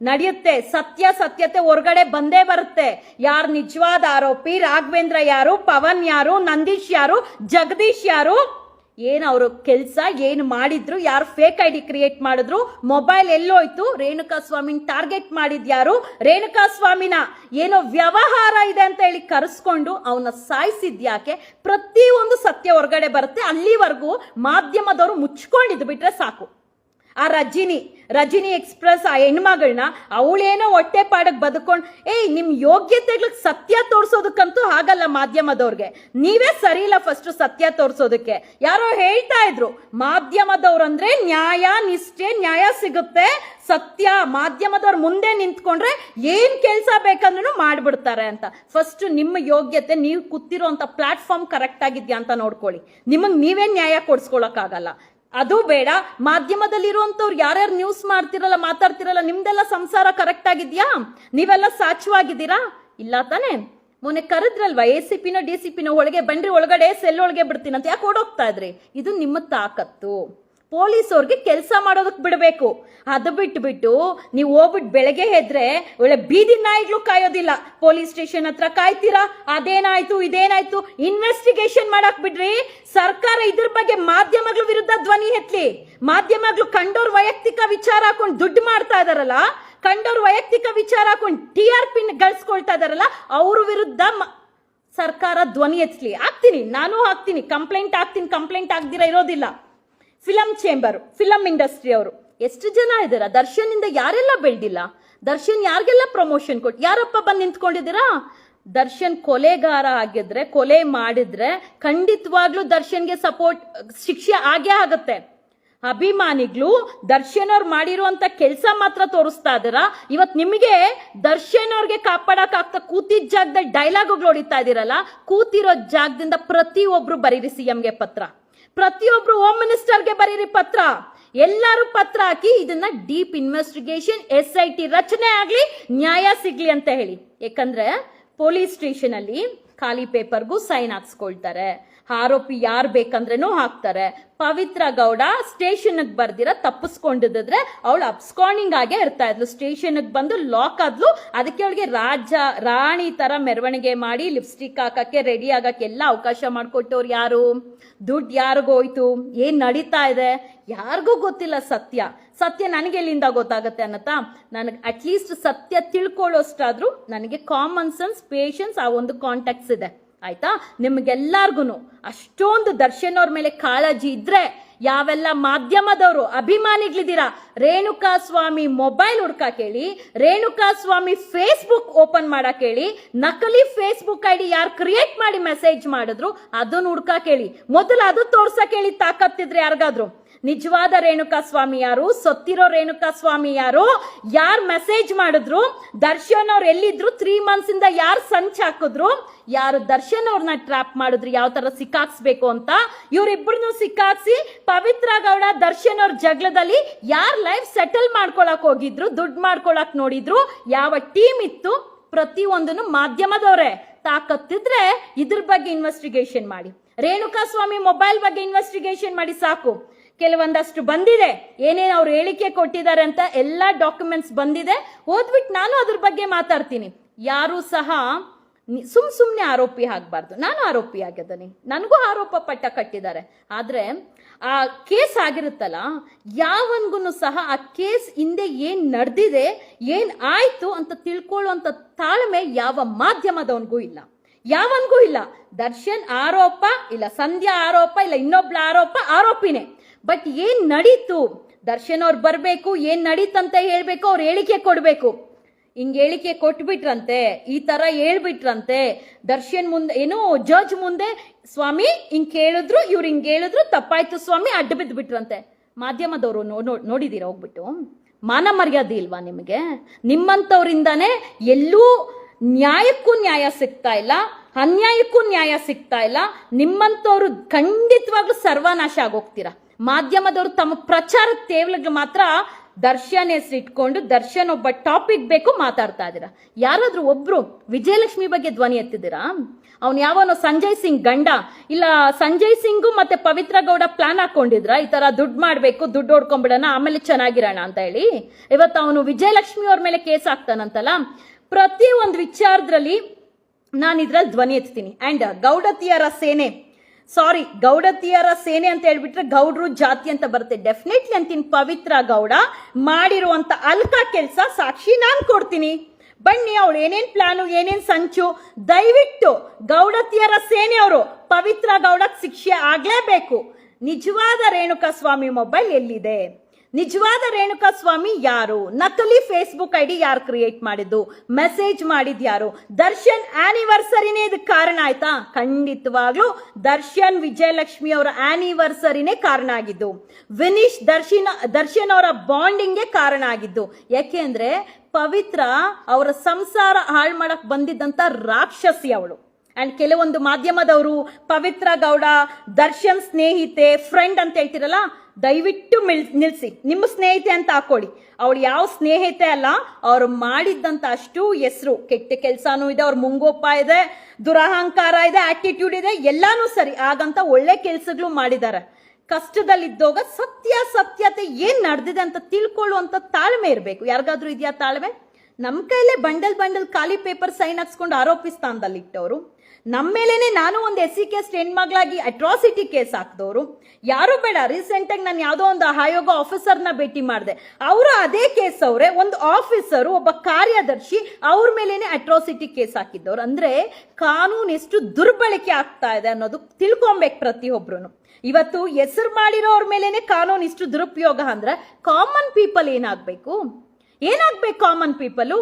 ನಡೆಯುತ್ತೆ. ಸತ್ಯ ಸತ್ಯತೆ ಹೊರಗಡೆ ಬಂದೇ ಬರುತ್ತೆ. ಯಾರು ನಿಜವಾದ ಆರೋಪಿ? ರಾಘವೇಂದ್ರ ಯಾರು? ಪವನ್ ಯಾರು? ನಂದೀಶ್ ಯಾರು? ಜಗದೀಶ್ ಯಾರು? ಏನು ಅವರು ಕೆಲಸ, ಏನು ಮಾಡಿದ್ರು, ಯಾರು ಫೇಕ್ ಐ ಡಿ ಕ್ರಿಯೇಟ್ ಮಾಡಿದ್ರು? ಮೊಬೈಲ್ ಎಲ್ಲೋಯ್ತು? ರೇಣುಕಾ ಸ್ವಾಮಿನ ಟಾರ್ಗೆಟ್ ಮಾಡಿದ್ ಯಾರು? ರೇಣುಕಾ ಸ್ವಾಮಿನ ಏನೋ ವ್ಯವಹಾರ ಇದೆ ಅಂತ ಹೇಳಿ ಕರೆಸ್ಕೊಂಡು ಅವನ ಸಾಯಿಸಿದ್ಯಾಕೆ ಪ್ರತಿಯೊಂದು ಸತ್ಯ ಹೊರಗಡೆ ಬರುತ್ತೆ. ಅಲ್ಲಿವರೆಗೂ ಮಾಧ್ಯಮದವರು ಮುಚ್ಕೊಂಡಿದ್ದು ಬಿಟ್ರೆ ಸಾಕು. ಆ ರಜಿನಿ ರಜಿನಿ ಎಕ್ಸ್ಪ್ರೆಸ್ ಆ ಹೆಣ್ಮಗಳನ್ನ ಅವಳೇನೋ ಹೊಟ್ಟೆ ಪಾಡಕ್ ಬದುಕೊಂಡು, ಏಯ್, ನಿಮ್ ಯೋಗ್ಯತೆಗಳಿಗೆ ಸತ್ಯ ತೋರ್ಸೋದಕ್ಕಂತೂ ಆಗಲ್ಲ ಮಾಧ್ಯಮದವ್ರಿಗೆ. ನೀವೇ ಸರಿ ಇಲ್ಲ ಫಸ್ಟ್ ಸತ್ಯ ತೋರ್ಸೋದಕ್ಕೆ. ಯಾರೋ ಹೇಳ್ತಾ ಇದ್ರು ಮಾಧ್ಯಮದವ್ರಂದ್ರೆ ನ್ಯಾಯ, ನಿಷ್ಠೆ, ನ್ಯಾಯ ಸಿಗುತ್ತೆ. ಸತ್ಯ ಮಾಧ್ಯಮದವ್ರ ಮುಂದೆ ನಿಂತ್ಕೊಂಡ್ರೆ ಏನ್ ಕೆಲಸ ಬೇಕಂದ್ರೂ ಮಾಡ್ಬಿಡ್ತಾರೆ ಅಂತ. ಫಸ್ಟ್ ನಿಮ್ಮ ಯೋಗ್ಯತೆ, ನೀವು ಕೂತಿರೋಂಥ ಪ್ಲಾಟ್ಫಾರ್ಮ್ ಕರೆಕ್ಟ್ ಆಗಿದ್ಯಾ ಅಂತ ನೋಡ್ಕೊಳ್ಳಿ. ನಿಮಗ್ ನೀವೇ ನ್ಯಾಯ ಕೊಡ್ಸ್ಕೊಳಕ್ಕಾಗಲ್ಲ. ಅದು ಬೇಡ. ಮಾಧ್ಯಮದಲ್ಲಿರುವಂಥವ್ರು ಯಾರ್ಯಾರು ನ್ಯೂಸ್ ಮಾಡ್ತಿರಲ್ಲ, ಮಾತಾಡ್ತಿರಲ್ಲ, ನಿಮ್ದೆಲ್ಲ ಸಂಸಾರ ಕರೆಕ್ಟ್ ಆಗಿದ್ಯಾ? ನೀವೆಲ್ಲ ಸಾಚವಾಗಿದ್ದೀರಾ? ಇಲ್ಲ ತಾನೇ. ಮೊನ್ನೆ ಕರೆದ್ರಲ್ವಾ ಎ ಸಿ ಪಿನ ಡಿ ಸಿ ಪಿನ ಒಳಗೆ ಬಂಡ್ರಿ ಒಳಗಡೆ ಸೆಲ್ ಒಳಗೆ ಬಿಡ್ತೀನಂತ ಯಾಕೆ ಓಡೋಗ್ತಾ ಇದ್ರಿ? ಇದು ನಿಮ್ಮ ತಾಕತ್ತು. ಪೊಲೀಸವ್ರಿಗೆ ಕೆಲಸ ಮಾಡೋದಕ್ಕೆ ಬಿಡಬೇಕು. ಅದು ಬಿಟ್ಬಿಟ್ಟು ನೀವು ಹೋಗ್ಬಿಟ್ಟು ಬೆಳಗ್ಗೆ ಹೆದ್ರೆ ಒಳ್ಳೆ ಬೀದಿ ನಾಯಿಗಳು ಕಾಯೋದಿಲ್ಲ. ಪೊಲೀಸ್ ಸ್ಟೇಷನ್ ಹತ್ರ ಕಾಯ್ತೀರಾ? ಅದೇನಾಯ್ತು, ಇದೇನಾಯ್ತು? ಇನ್ವೆಸ್ಟಿಗೇಷನ್ ಮಾಡಕ್ ಬಿಡ್ರಿ. ಸರ್ಕಾರ ಇದ್ರ ಬಗ್ಗೆ ಮಾಧ್ಯಮಗಳ ವಿರುದ್ಧ ಧ್ವನಿ ಎತ್ಲಿ. ಮಾಧ್ಯಮಗಳು ಕಂಡೋರ್ ವೈಯಕ್ತಿಕ ವಿಚಾರ ಹಾಕೊಂಡು ದುಡ್ಡು ಮಾಡ್ತಾ ಇದಾರಲ್ಲ, ಕಂಡೋರ್ ವೈಯಕ್ತಿಕ ವಿಚಾರ ಹಾಕೊಂಡು ಟಿ ಆರ್ ಪಿನ್ ಗಳಿಸ್ಕೊಳ್ತಾ ಇದಾರಲ್ಲ, ಅವ್ರ ವಿರುದ್ಧ ಸರ್ಕಾರ ಧ್ವನಿ ಎತ್ತಲಿ ಹಾಕ್ತೀನಿ, ನಾನು ಹಾಕ್ತೀನಿ, ಕಂಪ್ಲೇಂಟ್ ಹಾಕ್ತೀನಿ, ಕಂಪ್ಲೇಂಟ್ ಆಗ್ದಿರ ಇರೋದಿಲ್ಲ. ಫಿಲಂ ಚೇಂಬರ್ ಫಿಲಂ ಇಂಡಸ್ಟ್ರಿ ಅವರು. ಎಷ್ಟು ಜನ ಇದ್ದೀರಾ? ದರ್ಶನ್ ಇಂದ ಯಾರೆಲ್ಲ ಬೆಳ್ದಿಲ್ಲ? ದರ್ಶನ್ ಯಾರಿಗೆಲ್ಲ ಪ್ರಮೋಷನ್ ಕೊಟ್ಟು ಯಾರಪ್ಪ ಬಂದು ನಿಂತ್ಕೊಂಡಿದ್ದೀರಾ? ದರ್ಶನ್ ಕೊಲೆಗಾರ ಆಗಿದ್ರೆ, ಕೊಲೆ ಮಾಡಿದ್ರೆ ಖಂಡಿತವಾಗ್ಲೂ ದರ್ಶನ್ಗೆ ಸಪೋರ್ಟ್, ಶಿಕ್ಷೆ ಆಗೇ ಆಗುತ್ತೆ. ಅಭಿಮಾನಿಗಳು ದರ್ಶನ್ ಅವ್ರು ಮಾಡಿರುವಂತ ಕೆಲಸ ಮಾತ್ರ ತೋರಿಸ್ತಾ ಇದ್ದೀರಾ? ಇವತ್ ನಿಮಗೆ ದರ್ಶನ್ ಅವ್ರಿಗೆ ಕಾಪಾಡಕ್ ಆಗ್ತಾ ಕೂತಿದ್ದ ಜಾಗದಲ್ಲಿ ಡೈಲಾಗ್ಗಳು ಹೊಡಿತಾ ಇದ್ದೀರಲ್ಲ? ಕೂತಿರೋ ಜಾಗದಿಂದ ಪ್ರತಿಯೊಬ್ರು ಬರೀರಿ ಸಿಎಂಗೆ ಪತ್ರ. ಪ್ರತಿಯೊಬ್ರು ಹೋಮ್ ಮಿನಿಸ್ಟರ್ಗೆ ಬರೀರಿ ಪತ್ರ. ಎಲ್ಲರೂ ಪತ್ರ ಹಾಕಿ ಇದನ್ನ deep investigation S I T ರಚನೆ ಆಗ್ಲಿ, ನ್ಯಾಯ ಸಿಗ್ಲಿ ಅಂತ ಹೇಳಿ. ಯಾಕಂದ್ರೆ ಪೊಲೀಸ್ ಸ್ಟೇಷನ್ ಅಲ್ಲಿ ಖಾಲಿ ಪೇಪರ್ಗೂ ಸೈನ್ ಹಾಕ್ಸ್ಕೊಳ್ತಾರೆ. ಆರೋಪಿ ಯಾರು ಬೇಕಂದ್ರೇನು ಹಾಕ್ತಾರೆ. ಪವಿತ್ರ ಗೌಡ ಸ್ಟೇಷನ್ಗೆ ಬರ್ದಿರ ತಪ್ಪಿಸ್ಕೊಂಡಿದ್ರೆ ಅವಳು ಅಪ್ಸ್ಕಾಂಡಿಂಗ್ ಆಗೇ ಇರ್ತಾ ಇದ್ಲು. ಸ್ಟೇಷನ್ಗೆ ಬಂದು ಲಾಕ್ ಆದ್ಲು. ಅದಕ್ಕೆ ಅವಳಿಗೆ ರಾಜ, ರಾಣಿ ತರ ಮೆರವಣಿಗೆ ಮಾಡಿ ಲಿಪ್ಸ್ಟಿಕ್ ಹಾಕಕ್ಕೆ ರೆಡಿ ಆಗಕ್ಕೆ ಎಲ್ಲ ಅವಕಾಶ ಮಾಡ್ಕೊಟ್ಟವ್ರು ಯಾರು? ದುಡ್ಡು ಯಾರಿಗೋಯ್ತು ಏನ್ ನಡೀತಾ ಇದೆ? ಯಾರಿಗೂ ಗೊತ್ತಿಲ್ಲ ಸತ್ಯ. ಸತ್ಯ ನನಗೆ ಎಲ್ಲಿಂದ ಗೊತ್ತಾಗುತ್ತೆ ಅನ್ನತ್ತಾ? ನನಗೆ ಅಟ್ಲೀಸ್ಟ್ ಸತ್ಯ ತಿಳ್ಕೊಳ್ಳೋಷ್ಟಾದ್ರೂ ನನಗೆ ಕಾಮನ್ ಸೆನ್ಸ್ ಪೇಷನ್ಸ್ ಆ ಒಂದು ಕಾಂಟ್ಯಾಕ್ಟ್ಸ್ ಇದೆ. ಆಯ್ತಾ? ನಿಮ್ಗೆಲ್ಲಾರ್ಗು ಅಷ್ಟೊಂದು ದರ್ಶನ್ ಅವ್ರ ಮೇಲೆ ಕಾಳಜಿ ಇದ್ರೆ ಯಾವೆಲ್ಲ ಮಾಧ್ಯಮದವರು ಅಭಿಮಾನಿಗಳಿದ್ದೀರಾ? ರೇಣುಕಾ ಸ್ವಾಮಿ ಮೊಬೈಲ್ ಹುಡ್ಕಾ ಕೇಳಿ ರೇಣುಕಾ ಸ್ವಾಮಿ ಫೇಸ್ಬುಕ್ ಓಪನ್ ಮಾಡಾ ಕೇಳಿ, ನಕಲಿ ಫೇಸ್ಬುಕ್ ಐಡಿ ಯಾರು ಕ್ರಿಯೇಟ್ ಮಾಡಿ ಮೆಸೇಜ್ ಮಾಡಿದ್ರು, ಅದನ್ನು ಹುಡ್ಕಾ ಕೇಳಿ. ಮೊದಲು ಅದು ತೋರ್ಸಕ್ ಹೇಳಿ ತಾಕತ್ತಿದ್ರೆ ಯಾರಿಗಾದ್ರು? ನಿಜವಾದ ರೇಣುಕಾ ಸ್ವಾಮಿ ಯಾರು ಸತ್ತಿರೋ ರೇಣುಕಾ ಸ್ವಾಮಿ ಯಾರು ಯಾರು ಮೆಸೇಜ್ ಮಾಡಿದ್ರು ದರ್ಶನ್ ಅವ್ರು ಎಲ್ಲಿದ್ರು ತ್ರೀ ಮಂತ್ಸ್ ಇಂದ ಯಾರು ಸಂಚ್ ಹಾಕಿದ್ರು, ಯಾರು ದರ್ಶನ್ ಅವ್ರನ್ನ ಟ್ರಾಪ್ ಮಾಡಿದ್ರು, ಯಾವ ತರ ಸಿಕ್ಕಾಕ್ಸ್ಬೇಕು ಅಂತ ಇವ್ರಿಬ್ರು ಸಿಕ್ಕಾಕ್ಸಿ ಪವಿತ್ರ ಗೌಡ ದರ್ಶನ್ ಅವ್ರ ಜಗಳದಲ್ಲಿ ಯಾರ್ ಲೈಫ್ ಸೆಟಲ್ ಮಾಡ್ಕೊಳಕ್ ಹೋಗಿದ್ರು, ದುಡ್ಡು ಮಾಡ್ಕೊಳಕ್ ನೋಡಿದ್ರು, ಯಾವ ಟೀಮ್ ಇತ್ತು ಪ್ರತಿ ಒಂದನ್ನು ಮಾಧ್ಯಮದವ್ರೆ ತಾಕತ್ತಿದ್ರೆ ಇದ್ರ ಬಗ್ಗೆ ಇನ್ವೆಸ್ಟಿಗೇಷನ್ ಮಾಡಿ. ರೇಣುಕಾ ಸ್ವಾಮಿ ಮೊಬೈಲ್ ಬಗ್ಗೆ ಇನ್ವೆಸ್ಟಿಗೇಷನ್ ಮಾಡಿ ಸಾಕು. ಕೆಲವೊಂದಷ್ಟು ಬಂದಿದೆ. ಏನೇನು ಅವ್ರು ಹೇಳಿಕೆ ಕೊಟ್ಟಿದ್ದಾರೆ ಅಂತ ಎಲ್ಲ ಡಾಕ್ಯುಮೆಂಟ್ಸ್ ಬಂದಿದೆ. ಓದ್ಬಿಟ್ಟು ನಾನು ಅದ್ರ ಬಗ್ಗೆ ಮಾತಾಡ್ತೀನಿ. ಯಾರು ಸಹ ಸುಮ್ ಸುಮ್ಮನೆ ಆರೋಪಿ ಆಗಬಾರ್ದು. ನಾನು ಆರೋಪಿ ಆಗಿದ್ದೀನಿ ನನಗೂ ಆರೋಪ ಪಟ್ಟ ಕಟ್ಟಿದ್ದಾರೆ. ಆದರೆ ಆ ಕೇಸ್ ಆಗಿರುತ್ತಲ್ಲ ಯಾವನ್ಗೂ ಸಹ ಆ ಕೇಸ್ ಹಿಂದೆ ಏನ್ ನಡೆದಿದೆ, ಏನ್ ಆಯ್ತು ಅಂತ ತಿಳ್ಕೊಳ್ಳುವಂತ ತಾಳ್ಮೆ ಯಾವ ಮಾಧ್ಯಮದವನಿಗೂ ಇಲ್ಲ. ಯಾವನ್ಗೂ ಇಲ್ಲ. ದರ್ಶನ್ ಆರೋಪ ಇಲ್ಲ, ಸಂಧ್ಯಾ ಆರೋಪ ಇಲ್ಲ, ಇನ್ನೊಬ್ಳ ಆರೋಪ ಆರೋಪಿನೇ. ಬಟ್ ಏನ್ ನಡೀತು? ದರ್ಶನ್ ಅವ್ರು ಬರ್ಬೇಕು, ಏನ್ ನಡೀತಂತ ಹೇಳ್ಬೇಕು, ಅವ್ರು ಹೇಳಿಕೆ ಕೊಡ್ಬೇಕು. ಹಿಂಗೆ ಹೇಳಿಕೆ ಕೊಟ್ಬಿಟ್ರಂತೆ, ಈ ತರ ಹೇಳ್ಬಿಟ್ರಂತೆ, ದರ್ಶನ್ ಮುಂದೆ, ಏನು ಜಡ್ಜ್ ಮುಂದೆ, ಸ್ವಾಮಿ, ಹಿಂಗೆ ಕೇಳಿದ್ರು, ಇವ್ರು ಹಿಂಗೆ ಹೇಳಿದ್ರು, ತಪ್ಪಾಯ್ತು ಸ್ವಾಮಿ, ಅಡ್ಡ ಬಿದ್ದು ಬಿಟ್ರಂತೆ ಮಾಧ್ಯಮದವರು ನೋಡಿದೀರ ಹೋಗ್ಬಿಟ್ಟು? ಮಾನ ಮರ್ಯಾದೆ ಇಲ್ವಾ ನಿಮಗೆ? ನಿಮ್ಮಂಥವ್ರಿಂದಾನೇ ಎಲ್ಲೂ ನ್ಯಾಯಕ್ಕೂ ನ್ಯಾಯ ಸಿಗ್ತಾ ಇಲ್ಲ, ಅನ್ಯಾಯಕ್ಕೂ ನ್ಯಾಯ ಸಿಗ್ತಾ ಇಲ್ಲ ನಿಮ್ಮಂಥವ್ರು ಖಂಡಿತವಾಗ್ಲೂ ಸರ್ವನಾಶ ಆಗೋಗ್ತೀರಾ? ಮಾಧ್ಯಮದವರು ತಮ್ಮ ಪ್ರಚಾರ ತೇವಲಿಗೆ ಮಾತ್ರ ದರ್ಶನ್ ಹೆಸರು ಇಟ್ಕೊಂಡು ದರ್ಶನ್ ಒಬ್ಬ ಟಾಪಿಕ್ ಬೇಕು ಮಾತಾಡ್ತಾ ಇದ್ದೀರಾ? ಯಾರಾದ್ರೂ ಒಬ್ರು ವಿಜಯಲಕ್ಷ್ಮಿ ಬಗ್ಗೆ ಧ್ವನಿ ಎತ್ತಿದ್ದೀರಾ? ಅವ್ನು ಯಾವನೋ ಸಂಜಯ್ ಸಿಂಗ್ ಗಂಡ. ಇಲ್ಲ, ಸಂಜಯ್ ಸಿಂಗು ಮತ್ತೆ ಪವಿತ್ರ ಗೌಡ ಪ್ಲಾನ್ ಹಾಕೊಂಡಿದ್ರ? ಈ ತರ ದುಡ್ಡು ಮಾಡ್ಬೇಕು, ದುಡ್ಡು ಹೊಡ್ಕೊಂಡ್ಬಿಡೋಣ ಆಮೇಲೆ ಚೆನ್ನಾಗಿರೋಣ ಅಂತ ಹೇಳಿ. ಇವತ್ತು ಅವನು ವಿಜಯಲಕ್ಷ್ಮಿ ಅವ್ರ ಮೇಲೆ ಕೇಸ್ ಹಾಕ್ತಾನಂತಲ್ಲ? ಪ್ರತಿ ಒಂದು ವಿಚಾರದಲ್ಲಿ ನಾನು ಇದ್ರಲ್ಲಿ ಧ್ವನಿ ಎತ್ತೀನಿ. ಅಂಡ್ ಗೌಡತಿಯರ ಸೇನೆ ಸಾರಿ, ಗೌಡತಿಯರ ಸೇನೆ ಅಂತ ಹೇಳ್ಬಿಟ್ರೆ ಗೌಡ್ರು ಜಾತಿ ಅಂತ ಬರುತ್ತೆ. ಡೆಫಿನೆಟ್ಲಿ ಅಂತೀನಿ, ಪವಿತ್ರ ಗೌಡ ಮಾಡಿರುವಂತ ಅಲ್ಕ ಕೆಲಸ ಸಾಕ್ಷಿ ನಾನು ಕೊಡ್ತೀನಿ. ಬನ್ನಿ ಅವಳು, ಏನೇನ್ ಪ್ಲಾನು ಏನೇನ್ ಸಂಚು? ದಯವಿಟ್ಟು ಗೌಡತಿಯರ ಸೇನೆಯವರು ಪವಿತ್ರ ಗೌಡಕ್ ಶಿಕ್ಷೆ ಆಗಲೇಬೇಕು. ನಿಜವಾದ ರೇಣುಕಾ ಸ್ವಾಮಿ ಮೊಬೈಲ್ ಎಲ್ಲಿದೆ? ನಿಜವಾದ ರೇಣುಕಾ ಸ್ವಾಮಿ ಯಾರು? ನಕಲಿ ಫೇಸ್ಬುಕ್ ಐಡಿ ಯಾರು ಕ್ರಿಯೇಟ್ ಮಾಡಿದ್ದು? ಮೆಸೇಜ್ ಮಾಡಿದ್ ಯಾರು? ದರ್ಶನ್ ಆನಿವರ್ಸರಿನೇ ಇದಕ್ಕೆ ಕಾರಣ ಆಯ್ತಾ? ಖಂಡಿತವಾಗ್ಲೂ ದರ್ಶನ್ ವಿಜಯಲಕ್ಷ್ಮಿ ಅವರ ಆನಿವರ್ಸರಿನೇ ಕಾರಣ ಆಗಿದ್ದು. ವಿನೀಶ್ ದರ್ಶನ್ ದರ್ಶನ್ ಅವರ ಬಾಂಡಿಂಗ್ಗೆ ಕಾರಣ ಆಗಿದ್ದು. ಯಾಕೆಂದ್ರೆ ಪವಿತ್ರ ಅವರ ಸಂಸಾರ ಹಾಳು ಮಾಡಕ್ ಬಂದಿದ್ದಂತ ರಾಕ್ಷಸಿ ಅವಳು. ಅಂಡ್ ಕೆಲವೊಂದು ಮಾಧ್ಯಮದವರು ಪವಿತ್ರ ಗೌಡ, ದರ್ಶನ್ ಸ್ನೇಹಿತೆ ಫ್ರೆಂಡ್ ಅಂತ ಹೇಳ್ತಿರಲ್ಲ ದಯವಿಟ್ಟು ಮಿಲ್ ನಿಲ್ಲಿಸಿ ನಿಮ್ಮ ಸ್ನೇಹಿತೆ ಅಂತ ಹಾಕೊಳ್ಳಿ. ಅವಳು ಯಾವ ಸ್ನೇಹಿತೆ ಅಲ್ಲ, ಅವ್ರು ಮಾಡಿದ್ದಂಥ ಅಷ್ಟು ಹೆಸರು. ಕೆಟ್ಟ ಕೆಲಸನೂ ಇದೆ, ಅವ್ರ ಮುಂಗೋಪ ಇದೆ, ದುರಹಂಕಾರ ಇದೆ ಆಟಿಟ್ಯೂಡ್ ಇದೆ, ಎಲ್ಲಾನು ಸರಿ. ಹಾಗಂತ ಒಳ್ಳೆ ಕೆಲಸಗಳು ಮಾಡಿದ್ದಾರೆ ಕಷ್ಟದಲ್ಲಿದ್ದೋಗ ಸತ್ಯಾಸತ್ಯತೆ ಏನ್ ನಡೆದಿದೆ ಅಂತ ತಿಳ್ಕೊಳ್ಳುವಂಥ ತಾಳ್ಮೆ ಇರಬೇಕು. ಯಾರಿಗಾದ್ರೂ ಇದೆಯಾ ತಾಳ್ಮೆ? ನಮ್ಮ ಕೈಲೇ ಬಂಡಲ್ ಬಂಡಲ್ ಖಾಲಿ ಪೇಪರ್ ಸೈನ್ ಹಾಕ್ಸ್ಕೊಂಡು ಆರೋಪಿ ಸ್ಥಾನದಲ್ಲಿ ಇಟ್ಟವರು ನಮ್ಮ ಮೇಲೇನೆ ನಾನು ಒಂದು ಎಸ್ ಸಿ ಕೇಸ್ ಹೆಣ್ಮಗಳಾಗಿ ಅಟ್ರಾಸಿಟಿ ಕೇಸ್ ಹಾಕಿದವರು. ಯಾರು ಬೇಡ ರೀಸೆಂಟ್ ಆಗಿ ನಾನು ಯಾವುದೋ ಒಂದು ಆಯೋಗ ಆಫೀಸರ್ನ ಭೇಟಿ ಮಾಡಿದೆ. ಅವರು ಅದೇ ಕೇಸ್ ಅವರೇ, ಒಂದು ಆಫೀಸರು ಒಬ್ಬ ಕಾರ್ಯದರ್ಶಿ ಅವ್ರ ಮೇಲೇನೆ ಅಟ್ರಾಸಿಟಿ ಕೇಸ್ ಹಾಕಿದ್ದವ್ರು. ಅಂದ್ರೆ ಕಾನೂನು ಎಷ್ಟು ದುರ್ಬಳಕೆ ಆಗ್ತಾ ಇದೆ ಅನ್ನೋದು ತಿಳ್ಕೊಬೇಕು ಪ್ರತಿಯೊಬ್ರು ಇವತ್ತು ಹೆಸರು ಮಾಡಿರೋರ ಮೇಲೇನೆ ಕಾನೂನು ಇಷ್ಟು ದುರುಪಯೋಗ ಅಂದ್ರೆ ಕಾಮನ್ ಪೀಪಲ್ ಏನಾಗಬೇಕು? ಏನಾಗಬೇಕು ಕಾಮನ್ ಪೀಪಲು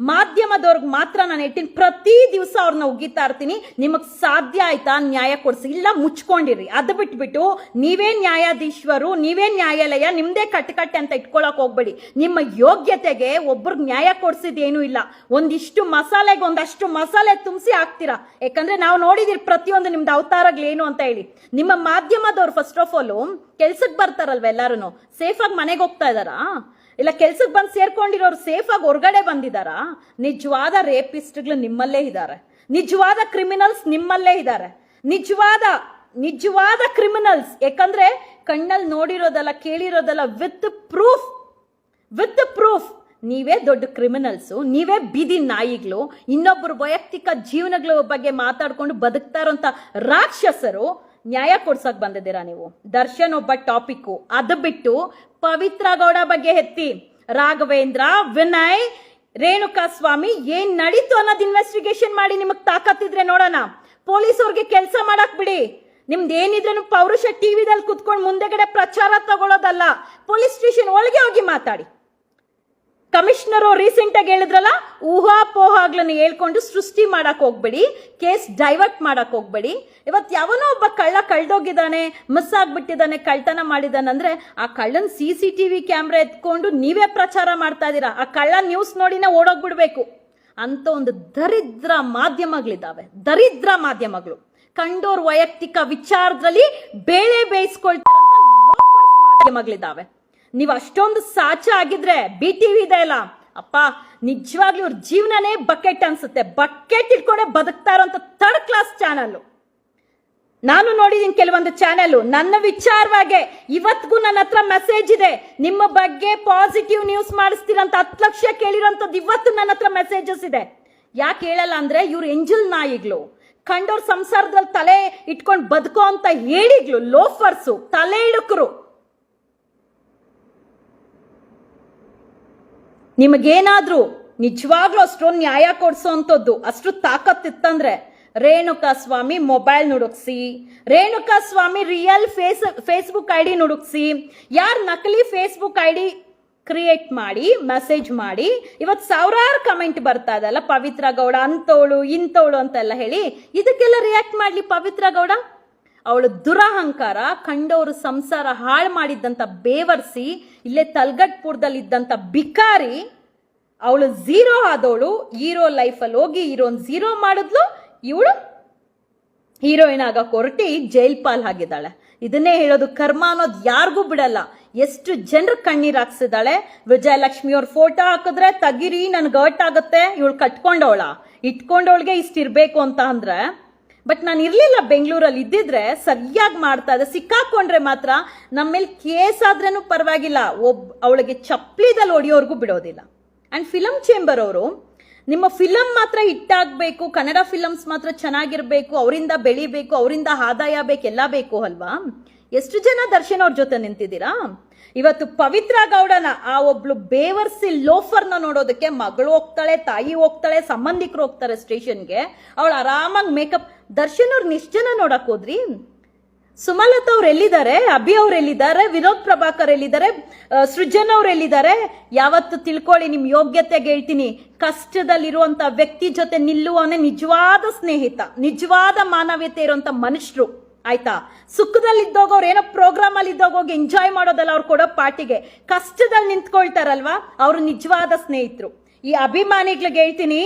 ಮಾಧ್ಯಮದವ್ರಿಗೆ ಮಾತ್ರ ನಾನು ಹೇಳ್ತೀನಿ, ಪ್ರತಿ ದಿವಸ ಅವ್ರನ್ನ ಉಗಿತಾ ಇರ್ತೀನಿ, ನಿಮಗೆ ಸಾಧ್ಯ ಆಯ್ತಾ ನ್ಯಾಯ ಕೊಡಿಸಿ, ಇಲ್ಲ ಮುಚ್ಕೊಂಡಿರಿ. ಅದು ಬಿಟ್ಬಿಟ್ಟು ನೀವೇ ನ್ಯಾಯಾಧೀಶರು ನೀವೇ ನ್ಯಾಯಾಲಯ, ನಿಮ್ದೇ ಕಟ್ಟಕಟ್ಟೆ ಅಂತ ಇಟ್ಕೊಳಕ್ ಹೋಗ್ಬೇಡಿ. ನಿಮ್ಮ ಯೋಗ್ಯತೆಗೆ ಒಬ್ರಿಗೆ ನ್ಯಾಯ ಕೊಡ್ಸಿದೇನು ಇಲ್ಲ. ಒಂದಿಷ್ಟು ಮಸಾಲೆಗೆ ಒಂದಷ್ಟು ಮಸಾಲೆ ತುಂಬಿಸಿ ಹಾಕ್ತೀರಾ? ಯಾಕಂದ್ರೆ ನಾವು ನೋಡಿದಿರಿ ಪ್ರತಿಯೊಂದು ನಿಮ್ದು ಅವತಾರಗಳೇನು ಅಂತ ಹೇಳಿ. ನಿಮ್ಮ ಮಾಧ್ಯಮದವ್ರು ಫಸ್ಟ್ ಆಫ್ ಆಲ್ ಕೆಲ್ಸಕ್ಕೆ ಬರ್ತಾರಲ್ವ ಎಲ್ಲಾರು ಸೇಫಾಗಿ ಮನೆಗೆ ಹೋಗ್ತಾ ಇದಾರಾ ಇಲ್ಲ ಕೆಲ್ಸಕ್ಕೆ ಬಂದು ಸೇರ್ಕೊಂಡಿರೋರು ಸೇಫ್ ಆಗಿ ಹೊರಗಡೆ ಬಂದಿದಾರಾ? ನಿಜವಾದ ರೇಪಿಸ್ಟ್ಗಳು ನಿಮ್ಮಲ್ಲೇ ಇದ್ದಾರೆ ನಿಜವಾದ ಕ್ರಿಮಿನಲ್ಸ್ ನಿಮ್ಮಲ್ಲೇ ಇದ್ದಾರೆ ನಿಜವಾದ ನಿಜವಾದ ಕ್ರಿಮಿನಲ್ಸ್ ಯಾಕಂದ್ರೆ ಕಣ್ಣಲ್ಲಿ ನೋಡಿರೋದಲ್ಲ, ಕೇಳಿರೋದಲ್ಲ ವಿತ್ ಪ್ರೂಫ್ ವಿತ್ ಪ್ರೂಫ್ ನೀವೇ ದೊಡ್ಡ ಕ್ರಿಮಿನಲ್ಸು ನೀವೇ ಬೀದಿ ನಾಯಿಗಳು ಇನ್ನೊಬ್ಬರು ವೈಯಕ್ತಿಕ ಜೀವನಗಳ ಬಗ್ಗೆ ಮಾತಾಡ್ಕೊಂಡು ಬದುಕ್ತಾ ಇರೋಂಥ ರಾಕ್ಷಸರು ನ್ಯಾಯ ಕೊಡ್ಸಕ್ ಬಂದಿದ್ದೀರಾ ನೀವು? ದರ್ಶನ್ ಒಬ್ಬ ಟಾಪಿಕ್ ಅದು ಬಿಟ್ಟು ಪವಿತ್ರ ಗೌಡ ಬಗ್ಗೆ ಎತ್ತಿ. ರಾಘವೇಂದ್ರ, ವಿನಯ್ ರೇಣುಕಾ ಸ್ವಾಮಿ ಏನ್ ನಡೀತು ಅನ್ನೋದು ಇನ್ವೆಸ್ಟಿಗೇಷನ್ ಮಾಡಿ ನಿಮಗ್ ತಾಕತ್ತಿದ್ರೆ ನೋಡೋಣ. ಪೊಲೀಸ್ ಅವ್ರಿಗೆ ಕೆಲಸ ಮಾಡಕ್ ಬಿಡಿ. ನಿಮ್ದು ಏನಿದ್ರು ಪೌರುಷ ಟಿವಿದಲ್ಲಿ ಕುತ್ಕೊಂಡು ಮುಂದೆಗಡೆ ಪ್ರಚಾರ ತಗೊಳ್ಳೋದಲ್ಲ ಪೊಲೀಸ್ ಸ್ಟೇಷನ್ ಒಳಗೆ ಹೋಗಿ ಮಾತಾಡಿ. ಕಮಿಷನರ್ ರೀಸೆಂಟ್ ಆಗಿ ಹೇಳಿದ್ರಲ್ಲ ಊಹಾಪೋಹಗಳನ್ನು ಹೇಳ್ಕೊಂಡು ಸೃಷ್ಟಿ ಮಾಡಕ್ ಹೋಗ್ಬೇಡಿ ಕೇಸ್ ಡೈವರ್ಟ್ ಮಾಡಕ್ ಹೋಗ್ಬೇಡಿ. ಇವತ್ತು ಯಾವನೋ ಒಬ್ಬ ಕಳ್ಳ ಕಳ್ದೋಗಿದ್ದಾನೆ ಮಿಸ್ ಆಗ್ಬಿಟ್ಟಿದ್ದಾನೆ, ಕಳ್ತನ ಮಾಡಿದಾನೆ ಅಂದ್ರೆ ಆ ಕಳ್ಳನ್ C C T V camera ಎತ್ಕೊಂಡು ನೀವೇ ಪ್ರಚಾರ ಮಾಡ್ತಾ ಇದೀರಾ ಆ ಕಳ್ಳ ನ್ಯೂಸ್ ನೋಡಿನೇ ಓಡೋಗ್ಬಿಡ್ಬೇಕು. ಅಂತ ಒಂದು ದರಿದ್ರ ಮಾಧ್ಯಮಗಳಿದ್ದಾವೆ. ದರಿದ್ರ ಮಾಧ್ಯಮಗಳು. ಕಂಡೋರ್ ವೈಯಕ್ತಿಕ ವಿಚಾರದಲ್ಲಿ ಬೇಳೆ ಬೇಯಿಸ್ಕೊಳ್ತಾರಂತ ಲೋಫರ್ಸ್ ಮಾಧ್ಯಮಗಳಿದ್ದಾವೆ. ನೀವು ಅಷ್ಟೊಂದು ಸಾಚ ಆಗಿದ್ರೆ ಬಿ ಟಿವಿ ಇದೆ ಅಲ್ಲ. ಅಪ್ಪ, ನಿಜವಾಗ್ಲೂ ಇವ್ರ ಜೀವನನೇ ಬಕೆಟ್ ಅನ್ಸುತ್ತೆ. ಬಕೆಟ್ ಇಟ್ಕೊಂಡೆ ಬದುಕ್ತಾ ಇರೋಂಥ ಥರ್ಡ್ ಕ್ಲಾಸ್ ಚಾನಲ್ ನಾನು ನೋಡಿದೀನಿ ಕೆಲವೊಂದು ಚಾನೆಲ್ ನನ್ನ ವಿಚಾರವಾಗೆ ಇವತ್ತಿಗೂ ನನ್ನ ಹತ್ರ ಮೆಸೇಜ್ ಇದೆ. ನಿಮ್ಮ ಬಗ್ಗೆ ಪಾಸಿಟಿವ್ ನ್ಯೂಸ್ ಮಾಡಿಸ್ತೀರಂತ ಹತ್ತು ಲಕ್ಷ ಕೇಳಿರೋಂಥದ್ದು ಇವತ್ತು ನನ್ನ ಹತ್ರ ಮೆಸೇಜಸ್ ಇದೆ. ಯಾಕೆ ಹೇಳಲ್ಲ ಅಂದ್ರೆ ಇವ್ರು ಎಂಜಲ್ ನಾಯಿಗಳು. ಕಂಡೋರ್ ಸಂಸಾರದಲ್ಲಿ ತಲೆ ಇಟ್ಕೊಂಡು ಬದುಕೋ ಅಂತ ಹೇಳಿಗ್ಲು ಲೋಫರ್ಸು ತಲೆ ಇಳುಕರು. ನಿಮಗೇನಾದ್ರೂ ನಿಜವಾಗ್ಲೂ ಅಷ್ಟೊಂದು ನ್ಯಾಯ ಕೊಡ್ಸೋಂಥದ್ದು ಅಷ್ಟು ತಾಕತ್ತಿತ್ತಂದ್ರೆ Renuka Swamy mobile ನುಡುಕ್ಸಿ Renuka Swamy real face Facebook I D ನುಡುಕ್ಸಿ, ಯಾರು ನಕಲಿ ಫೇಸ್ಬುಕ್ ಐ ಡಿ ಕ್ರಿಯೇಟ್ ಮಾಡಿ ಮೆಸೇಜ್ ಮಾಡಿ ಇವತ್ತು ಸಾವಿರಾರು ಕಮೆಂಟ್ ಬರ್ತಾ ಇದಲ್ಲ ಪವಿತ್ರ ಗೌಡ ಅಂತೋಳು ಇಂತೋಳು ಅಂತೆಲ್ಲ ಹೇಳಿ, ಇದಕ್ಕೆಲ್ಲ ರಿಯಾಕ್ಟ್ ಮಾಡಲಿ ಪವಿತ್ರ ಗೌಡ? ಅವಳು ದುರಹಂಕಾರ, ಕಂಡವರು ಸಂಸಾರ ಹಾಳು ಮಾಡಿದ್ದಂಥ ಬೇವರ್ಸಿ, ಇಲ್ಲೇ ತಲ್ಗಟ್ಪುರದಲ್ಲಿ ಇದ್ದಂಥ ಬಿಕಾರಿ, ಅವಳು ಝೀರೋ ಆದವಳು, ಹೀರೋ ಲೈಫಲ್ಲಿ ಹೋಗಿ ಹೀರೋನ್ ಝೀರೋ ಮಾಡಿದ್ಲು, ಇವಳು ಹೀರೋಯಿನ್ ಆಗಕ್ಕೆ ಹೊರಟಿ ಜೈಲ್ ಪಾಲ್ ಆಗಿದ್ದಾಳೆ. ಇದನ್ನೇ ಹೇಳೋದು ಕರ್ಮ ಅನ್ನೋದು ಯಾರಿಗೂ ಬಿಡಲ್ಲ. ಎಷ್ಟು ಜನರ ಕಣ್ಣೀರು ಹಾಕ್ಸಿದಾಳೆ ವಿಜಯಲಕ್ಷ್ಮಿ ಅವ್ರ ಫೋಟೋ ಹಾಕಿದ್ರೆ ತಗಿರಿ, ನನ್ಗೆ ಹರ್ಟ್ ಆಗುತ್ತೆ, ಇವಳು ಕಟ್ಕೊಂಡವಳ. ಇಟ್ಕೊಂಡವಳಿಗೆ ಇಷ್ಟಿರ್ಬೇಕು ಅಂತ ಅಂದ್ರೆ ಬಟ್ ನಾನು ಇರಲಿಲ್ಲ ಬೆಂಗಳೂರಲ್ಲಿ, ಇದ್ದಿದ್ರೆ ಸರಿಯಾಗಿ ಮಾಡ್ತಾ ಇದ್ದೆ. ಸಿಕ್ಕಾಕೊಂಡ್ರೆ ಮಾತ್ರ ನಮ್ಮ ಮೇಲೆ ಕೇಸ್ ಆದ್ರೂ ಪರವಾಗಿಲ್ಲ. ಒಬ್, ಅವಳಿಗೆ ಚಪ್ಪಲಿದಲ್ಲಿ ಹೊಡಿಯೋರ್ಗೂ ಬಿಡೋದಿಲ್ಲ. ಅಂಡ್ ಫಿಲಂ ಚೇಂಬರ್ ಅವರು, ನಿಮ್ಮ ಫಿಲಮ್ ಮಾತ್ರ ಹಿಟ್ಟಾಗಬೇಕು, ಕನ್ನಡ ಫಿಲಮ್ಸ್ ಮಾತ್ರ ಚೆನ್ನಾಗಿರಬೇಕು, ಅವರಿಂದ ಬೆಳಿಬೇಕು, ಅವರಿಂದ ಆದಾಯ ಬೇಕು, ಎಲ್ಲ ಬೇಕು ಅಲ್ವಾ? ಎಷ್ಟು ಜನ ದರ್ಶನ್ ಅವ್ರ ಜೊತೆ ನಿಂತಿದ್ದೀರಾ? ಇವತ್ತು ಪವಿತ್ರ ಗೌಡನ, ಆ ಒಬ್ಳು ಬೇವರ್ಸಿ ಲೋಫರ್ನ ನೋಡೋದಕ್ಕೆ ಮಗಳು ಹೋಗ್ತಾಳೆ, ತಾಯಿ ಹೋಗ್ತಾಳೆ, ಸಂಬಂಧಿಕರು ಹೋಗ್ತಾರೆ ಸ್ಟೇಷನ್ಗೆ. ಅವಳು ಆರಾಮಾಗಿ ಮೇಕಪ್ ದರ್ಶನ್ ಅವ್ರು ನಿಶ್ಚನ ನೋಡಕ್ ಹೋದ್ರಿ. ಸುಮಲತಾ ಅವ್ರು ಎಲ್ಲಿದ್ದಾರೆ? ಅಭಿ ಅವ್ರು ಎಲ್ಲಿದ್ದಾರೆ? ವಿನೋದ್ ಪ್ರಭಾಕರ್ ಎಲ್ಲಿದ್ದಾರೆ? ಸೃಜನ್ ಅವ್ರು ಎಲ್ಲಿದ್ದಾರೆ? ಯಾವತ್ತು ತಿಳ್ಕೊಳ್ಳಿ ನಿಮ್ಮ ಯೋಗ್ಯತೆಗೆ ಹೇಳ್ತೀನಿ. ಕಷ್ಟದಲ್ಲಿರುವಂತ ವ್ಯಕ್ತಿ ಜೊತೆ ನಿಲ್ಲುವವನೇ ನಿಜವಾದ ಸ್ನೇಹಿತ, ನಿಜವಾದ ಮಾನವೀಯತೆ ಇರುವಂತ ಮನುಷ್ಯರು. ಆಯ್ತಾ? ಸುಖದಲ್ಲಿ ಇದ್ದೋಗೋರು ಏನೋ ಪ್ರೋಗ್ರಾಮ್ ಅಲ್ಲಿ ಇದ್ದೋಗೋಗಿ ಎಂಜಾಯ್ ಮಾಡೋದಲ್ಲ, ಅವ್ರು ಕೊಡೋ ಪಾರ್ಟಿಗೆ ಕಷ್ಟದಲ್ಲಿ ನಿಂತ್ಕೊಳ್ತಾರಲ್ವಾ? ಅವರು ನಿಜವಾದ ಸ್ನೇಹಿತರು. ಈ ಅಭಿಮಾನಿಗಳಿಗೆ ಹೇಳ್ತೀನಿ,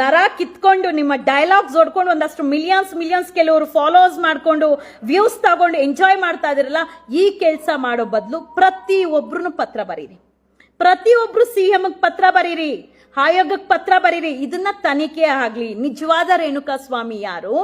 ನರ ಕಿತ್ಕೊಂಡು ನಿಮ್ಮ ಡೈಲಾಗ್ಸ್ ಹೊಡ್ಕೊಂಡು ಒಂದಷ್ಟು ಮಿಲಿಯನ್ಸ್ ಮಿಲಿಯನ್ಸ್ ಕೆಲವರು ಫಾಲೋಸ್ ಮಾಡಿಕೊಂಡು ವ್ಯೂಸ್ ತಗೊಂಡು ಎಂಜಾಯ್ ಮಾಡ್ತಾ ಇದಿರಲ್ಲ ಈ ಕೆಲಸ ಮಾಡೋ ಬದಲು ಪ್ರತಿ ಒಬ್ರು ಪತ್ರ ಬರೀರಿ. ಪ್ರತಿಯೊಬ್ರು ಸಿ ಎಂಗೆ ಪತ್ರ ಬರೀರಿ. ಆಯೋಗಕ್ಕೆ ಪತ್ರ ಬರೀರಿ. ಇದನ್ನ ತನಿಖೆ ಆಗ್ಲಿ. ನಿಜವಾದ ರೇಣುಕಾ ಸ್ವಾಮಿ ಯಾರು?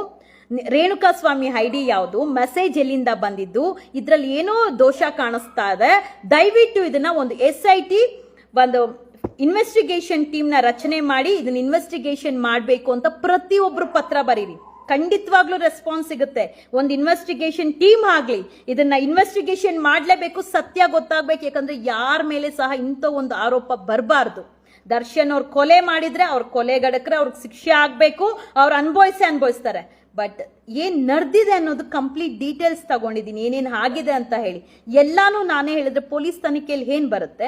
ನಿ- ರೇಣುಕಾ ಸ್ವಾಮಿ ಐಡಿ ಯಾವುದು? ಮೆಸೇಜ್ ಎಲ್ಲಿಂದ ಬಂದಿದ್ದು? ಇದರಲ್ಲಿ ಏನೋ ದೋಷ ಕಾಣಿಸ್ತಾ ಇದೆ. ದಯವಿಟ್ಟು ಇದನ್ನ ಒಂದು ಎಸ್ ಐ ಟಿ ಒಂದು ಇನ್ವೆಸ್ಟಿಗೇಷನ್ ಟೀಮ್ನ ರಚನೆ ಮಾಡಿ ಇದನ್ನ ಇನ್ವೆಸ್ಟಿಗೇಷನ್ ಮಾಡಬೇಕು ಅಂತ ಪ್ರತಿಯೊಬ್ಬರು ಪತ್ರ ಬರೀರಿ. ಖಂಡಿತವಾಗ್ಲೂ ರೆಸ್ಪಾನ್ಸ್ ಸಿಗುತ್ತೆ. ಒಂದು ಇನ್ವೆಸ್ಟಿಗೇಷನ್ ಟೀಮ್ ಆಗಲಿ, ಇದನ್ನ ಇನ್ವೆಸ್ಟಿಗೇಷನ್ ಮಾಡ್ಲೇಬೇಕು, ಸತ್ಯ ಗೊತ್ತಾಗ್ಬೇಕು, ಯಾಕಂದ್ರೆ ಯಾರ ಮೇಲೆ ಸಹ ಇಂಥ ಒಂದು ಆರೋಪ ಬರಬಾರ್ದು. ದರ್ಶನ್ ಅವ್ರು ಕೊಲೆ ಮಾಡಿದ್ರೆ ಅವ್ರ ಕೊಲೆಗಡಕ್ರೆ ಅವ್ರಿಗೆ ಶಿಕ್ಷೆ ಆಗಬೇಕು, ಅವ್ರು ಅನುಭವಿಸಿ ಅನುಭವಿಸ್ತಾರೆ. ಬಟ್ ಏನ್ ನಡೆದಿದೆ ಅನ್ನೋದು ಕಂಪ್ಲೀಟ್ ಡೀಟೇಲ್ಸ್ ತಗೊಂಡಿದ್ದೀನಿ, ಏನೇನು ಆಗಿದೆ ಅಂತ ಹೇಳಿ. ಎಲ್ಲಾನು ನಾನೇ ಹೇಳಿದ್ರೆ ಪೊಲೀಸ್ ತನಿಖೆಯಲ್ಲಿ ಏನ್ ಬರುತ್ತೆ?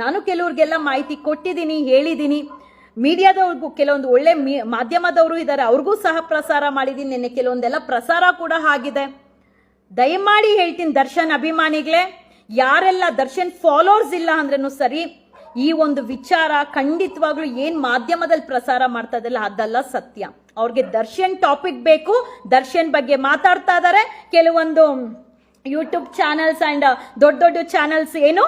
ನಾನು ಕೆಲವ್ರಿಗೆಲ್ಲ ಮಾಹಿತಿ ಕೊಟ್ಟಿದ್ದೀನಿ, ಹೇಳಿದ್ದೀನಿ. ಮೀಡಿಯಾದವ್ರಿಗೂ ಕೆಲವೊಂದು ಒಳ್ಳೆ ಮಾಧ್ಯಮದವರು ಇದ್ದಾರೆ, ಅವ್ರಿಗೂ ಸಹ ಪ್ರಸಾರ ಮಾಡಿದ್ದೀನಿ, ನಿನ್ನೆ ಕೆಲವೊಂದೆಲ್ಲ ಪ್ರಸಾರ ಕೂಡ ಆಗಿದೆ. ದಯಮಾಡಿ ಹೇಳ್ತೀನಿ ದರ್ಶನ್ ಅಭಿಮಾನಿಗಳೇ, ಯಾರೆಲ್ಲ ದರ್ಶನ್ ಫಾಲೋವರ್ಸ್ ಇಲ್ಲ ಅಂದ್ರೂ ಸರಿ ಈ ಒಂದು ವಿಚಾರ ಖಂಡಿತವಾಗ್ಲೂ ಏನ್ ಮಾಧ್ಯಮದಲ್ಲಿ ಪ್ರಸಾರ ಮಾಡ್ತಾ ಇದಲ್ಲ ಅದಲ್ಲ ಸತ್ಯ. ಅವ್ರಿಗೆ ದರ್ಶನ್ ಟಾಪಿಕ್ ಬೇಕು. ದರ್ಶನ್ ಬಗ್ಗೆ ಮಾತಾಡ್ತಾ ಇದ್ದಾರೆ. ಕೆಲವೊಂದು ಯೂಟ್ಯೂಬ್ ಚಾನಲ್ಸ್ ಅಂಡ್ ದೊಡ್ಡ ದೊಡ್ಡ ಚಾನಲ್ಸ್ ಏನು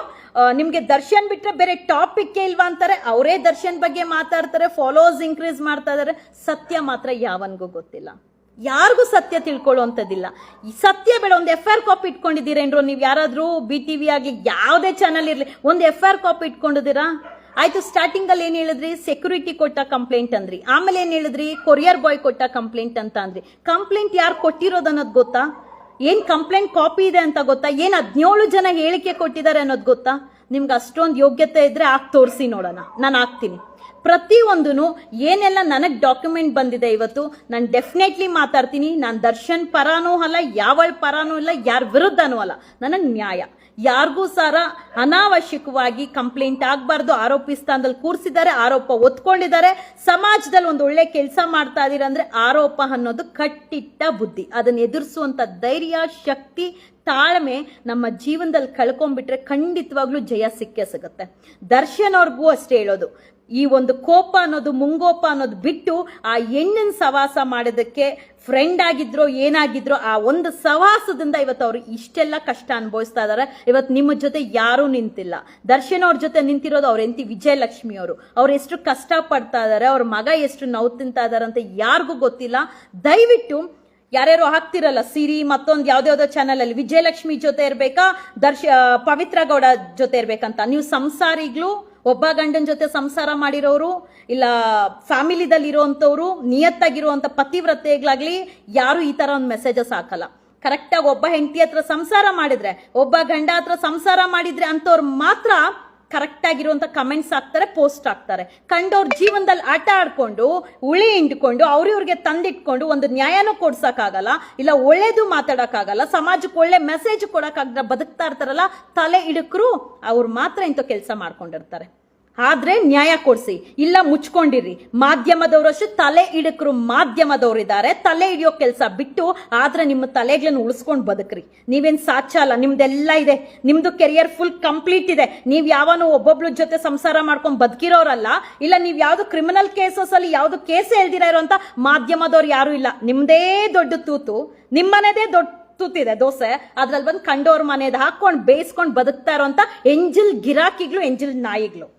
ನಿಮಗೆ ದರ್ಶನ್ ಬಿಟ್ರೆ ಬೇರೆ ಟಾಪಿಕ್ ಇಲ್ವಾ ಅಂತಾರೆ. ಅವರೇ ದರ್ಶನ್ ಬಗ್ಗೆ ಮಾತಾಡ್ತಾರೆ ಫಾಲೋಸ್ ಇನ್ಕ್ರೀಸ್ ಮಾಡ್ತಾ ಇದಾರೆ ಸತ್ಯ ಮಾತ್ರ ಯಾವನ್ಗೂ ಗೊತ್ತಿಲ್ಲ. ಯಾರಿಗೂ ಸತ್ಯ ತಿಳ್ಕೊಳ್ಳುವಂಥದ್ದಿಲ್ಲ. ಈ ಸತ್ಯ ಬೇಡ, ಒಂದು ಎಫ್ ಆರ್ ಕಾಪಿ ಇಟ್ಕೊಂಡಿದ್ದೀರೇನ್ರು ನೀವು ಯಾರಾದರೂ ಬಿ ಟಿ ವಿ ಆಗಲಿ ಯಾವುದೇ ಚಾನಲ್ ಇರಲಿ, ಒಂದು ಎಫ್ ಆರ್ ಕಾಪಿ ಇಟ್ಕೊಂಡಿದ್ದೀರಾ? ಆಯಿತು ಸ್ಟಾರ್ಟಿಂಗಲ್ಲಿ ಏನು ಏನ್ ಹೇಳಿದ್ರಿ? ಸೆಕ್ಯೂರಿಟಿ ಕೊಟ್ಟ ಕಂಪ್ಲೇಂಟ್ ಅಂದ್ರಿ. ಆಮೇಲೆ ಏನು ಹೇಳಿದ್ರಿ? ಕೊರಿಯರ್ ಬಾಯ್ ಕೊಟ್ಟ ಕಂಪ್ಲೇಂಟ್ ಅಂತ ಅಂದ್ರಿ. ಕಂಪ್ಲೇಂಟ್ ಯಾರು ಕೊಟ್ಟಿರೋದು ಅನ್ನೋದು ಗೊತ್ತಾ? ಏನು ಕಂಪ್ಲೇಂಟ್ ಕಾಪಿ ಇದೆ ಅಂತ ಗೊತ್ತಾ? ಏನು ಹದಿನೇಳು ಜನ ಹೇಳಿಕೆ ಕೊಟ್ಟಿದ್ದಾರೆ ಅನ್ನೋದು ಗೊತ್ತಾ? ನಿಮ್ಗೆ ಅಷ್ಟೊಂದು ಯೋಗ್ಯತೆ ಇದ್ರೆ ಆಗ ತೋರಿಸಿ ನೋಡೋಣ. ನಾನು ಆಗ್ತೀನಿ. ಪ್ರತಿಯೊಂದೂ ಏನೆಲ್ಲ ನನಗೆ ಡಾಕ್ಯುಮೆಂಟ್ ಬಂದಿದೆ ಇವತ್ತು, ನಾನು ಡೆಫಿನೆಟ್ಲಿ ಮಾತಾಡ್ತೀನಿ. ನಾನು ದರ್ಶನ್ ಪರಾನೂ ಅಲ್ಲ, ಯಾವಳ ಪರಾನೂ ಇಲ್ಲ, ಯಾರ ವಿರುದ್ಧನೂ ಅಲ್ಲ. ನನಗೆ ನ್ಯಾಯ. ಯಾರಿಗೂ ಸಾರ ಅನಾವಶ್ಯಕವಾಗಿ ಕಂಪ್ಲೇಂಟ್ ಆಗಬಾರ್ದು. ಆರೋಪಿ ಸ್ಥಾನದಲ್ಲಿ ಕೂರಿಸಿದ್ದಾರೆ, ಆರೋಪ ಒತ್ಕೊಂಡಿದ್ದಾರೆ ಸಮಾಜದಲ್ಲಿ ಒಂದು ಒಳ್ಳೆ ಕೆಲಸ ಮಾಡ್ತಾ ಇದ್ದೀರ ಅಂದ್ರೆ ಆರೋಪ ಅನ್ನೋದು ಕಟ್ಟಿಟ್ಟ ಬುದ್ಧಿ. ಅದನ್ನ ಎದುರಿಸುವಂತ ಧೈರ್ಯ, ಶಕ್ತಿ ತಾಳ್ಮೆ ನಮ್ಮ ಜೀವನದಲ್ಲಿ ಕಳ್ಕೊಂಡ್ಬಿಟ್ರೆ ಖಂಡಿತವಾಗ್ಲೂ ಜಯ ಸಿಕ್ಕೇ ಸಿಗುತ್ತೆ. ದರ್ಶನ್ ಅವ್ರಿಗೂ ಅಷ್ಟೇ ಹೇಳೋದು. ಈ ಒಂದು ಕೋಪ ಅನ್ನೋದು, ಮುಂಗೋಪ ಅನ್ನೋದು ಬಿಟ್ಟು ಆ ಹೆಣ್ಣಿನ ಸವಾಸ ಮಾಡೋದಕ್ಕೆ ಫ್ರೆಂಡ್ ಆಗಿದ್ರೋ ಏನಾಗಿದ್ರೋ ಆ ಒಂದು ಸವಾಸದಿಂದ ಇವತ್ತು ಅವರು ಇಷ್ಟೆಲ್ಲ ಕಷ್ಟ ಅನುಭವಿಸ್ತಾ ಇದ್ದಾರೆ ಇವತ್ತು ನಿಮ್ಮ ಜೊತೆ ಯಾರೂ ನಿಂತಿಲ್ಲ. ದರ್ಶನ್ ಅವ್ರ ಜೊತೆ ನಿಂತಿರೋದು ಅವ್ರ ಎಂತಿ ವಿಜಯಲಕ್ಷ್ಮಿ ಅವರು. ಅವ್ರು ಎಷ್ಟು ಕಷ್ಟ ಪಡ್ತಾ ಇದ್ದಾರೆ ಅವ್ರ ಮಗ ಎಷ್ಟು ನೋವು ತಿಂತಾ ಇದಾರೆ ಅಂತ ಯಾರಿಗೂ ಗೊತ್ತಿಲ್ಲ. ದಯವಿಟ್ಟು ಯಾರ್ಯಾರು ಹಾಕ್ತಿರಲ್ಲ ಸಿರಿ ಮತ್ತೊಂದು ಯಾವ್ದಾವ್ದೋ ಚಾನಲ್ ಅಲ್ಲಿ. ವಿಜಯಲಕ್ಷ್ಮಿ ಜೊತೆ ಇರ್ಬೇಕಾ? ದರ್ಶ ಪವಿತ್ರ ಗೌಡ ಜೊತೆ ಇರ್ಬೇಕಂತ. ನೀವು ಸಂಸಾರಿಗ್ಲು, ಒಬ್ಬ ಗಂಡನ ಜೊತೆ ಸಂಸಾರ ಮಾಡಿರೋರು, ಇಲ್ಲ ಫ್ಯಾಮಿಲಿದಲ್ಲಿ ಇರುವಂತವ್ರು ನಿಯತ್ತಾಗಿರುವಂಥ ಪತಿವ್ರತೆಗಳಾಗ್ಲಿ ಯಾರು ಈ ತರ ಒಂದು ಮೆಸೇಜಸ್ ಹಾಕಲ್ಲ. ಕರೆಕ್ಟಾಗಿ ಒಬ್ಬ ಹೆಂಡತಿ ಹತ್ರ ಸಂಸಾರ ಮಾಡಿದ್ರೆ, ಒಬ್ಬ ಗಂಡ ಹತ್ರ ಸಂಸಾರ ಮಾಡಿದ್ರೆ ಅಂತವ್ರು ಮಾತ್ರ ಕರೆಕ್ಟ್ ಆಗಿರುವಂತ ಕಮೆಂಟ್ಸ್ ಹಾಕ್ತಾರೆ ಪೋಸ್ಟ್ ಹಾಕ್ತಾರೆ. ಕಂಡವ್ರ ಜೀವನದಲ್ಲಿ ಆಟ ಆಡ್ಕೊಂಡು ಉಳಿ ಹಿಂಡ್ಕೊಂಡು, ಅವ್ರಿವ್ರಿಗೆ ತಂದಿಟ್ಕೊಂಡು ಒಂದು ನ್ಯಾಯನೂ ಕೊಡ್ಸಕ್ಕಾಗಲ್ಲ, ಇಲ್ಲ ಒಳ್ಳೇದು ಮಾತಾಡಕ್ಕಾಗಲ್ಲ, ಸಮಾಜಕ್ಕೆ ಒಳ್ಳೆ ಮೆಸೇಜ್ ಕೊಡಕ್ಕಾಗದ ಬದುಕ್ತಾ ಇರ್ತಾರಲ್ಲ, ತಲೆ ಇಡಕ್ರು ಅವ್ರು ಮಾತ್ರ ಇಂಥ ಕೆಲಸ ಮಾಡ್ಕೊಂಡಿರ್ತಾರೆ. ಆದ್ರೆ ನ್ಯಾಯ ಕೊಡಿಸಿ, ಇಲ್ಲ ಮುಚ್ಕೊಂಡಿರಿ. ಮಾಧ್ಯಮದವರಷ್ಟು ತಲೆ ಹಿಡಕರು ಮಾಧ್ಯಮದವ್ರು ಇದ್ದಾರೆ ತಲೆ ಹಿಡಿಯೋ ಕೆಲಸ ಬಿಟ್ಟು ಆದ್ರೆ ನಿಮ್ಮ ತಲೆಗಳನ್ನು ಉಳಿಸ್ಕೊಂಡು ಬದುಕ್ರಿ. ನೀವೇನು ಸಾಧ್ಯ ಅಲ್ಲ, ನಿಮ್ದೆಲ್ಲ ಇದೆ. ನಿಮ್ದು ಕೆರಿಯರ್ ಫುಲ್ ಕಂಪ್ಲೀಟ್ ಇದೆ. ನೀವು ಯಾವನು ಒಬ್ಬೊಬ್ಳ ಜೊತೆ ಸಂಸಾರ ಮಾಡ್ಕೊಂಡು ಬದುಕಿರೋರಲ್ಲ, ಇಲ್ಲ ನೀವು ಯಾವ್ದು ಕ್ರಿಮಿನಲ್ ಕೇಸಸ್ ಅಲ್ಲಿ ಯಾವ್ದು ಕೇಸ್ ಹೇಳ್ದಿರ ಇರೋಂತ ಮಾಧ್ಯಮದವ್ರು ಯಾರು ಇಲ್ಲ. ನಿಮ್ದೇ ದೊಡ್ಡ ತೂತು, ನಿಮ್ಮನೆದೇ ದೊಡ್ಡ ತೂತಿದೆ ದೋಸೆ. ಅದ್ರಲ್ಲಿ ಬಂದು ಕಂಡೋರ್ ಮನೆದ್ ಹಾಕೊಂಡು ಬೇಯಿಸ್ಕೊಂಡು ಬದುಕ್ತಾ ಇರೋಂತ ಎಂಜಿಲ್ ಗಿರಾಕಿಗಳು, ಎಂಜಿಲ್ ನಾಯಿಗಳು.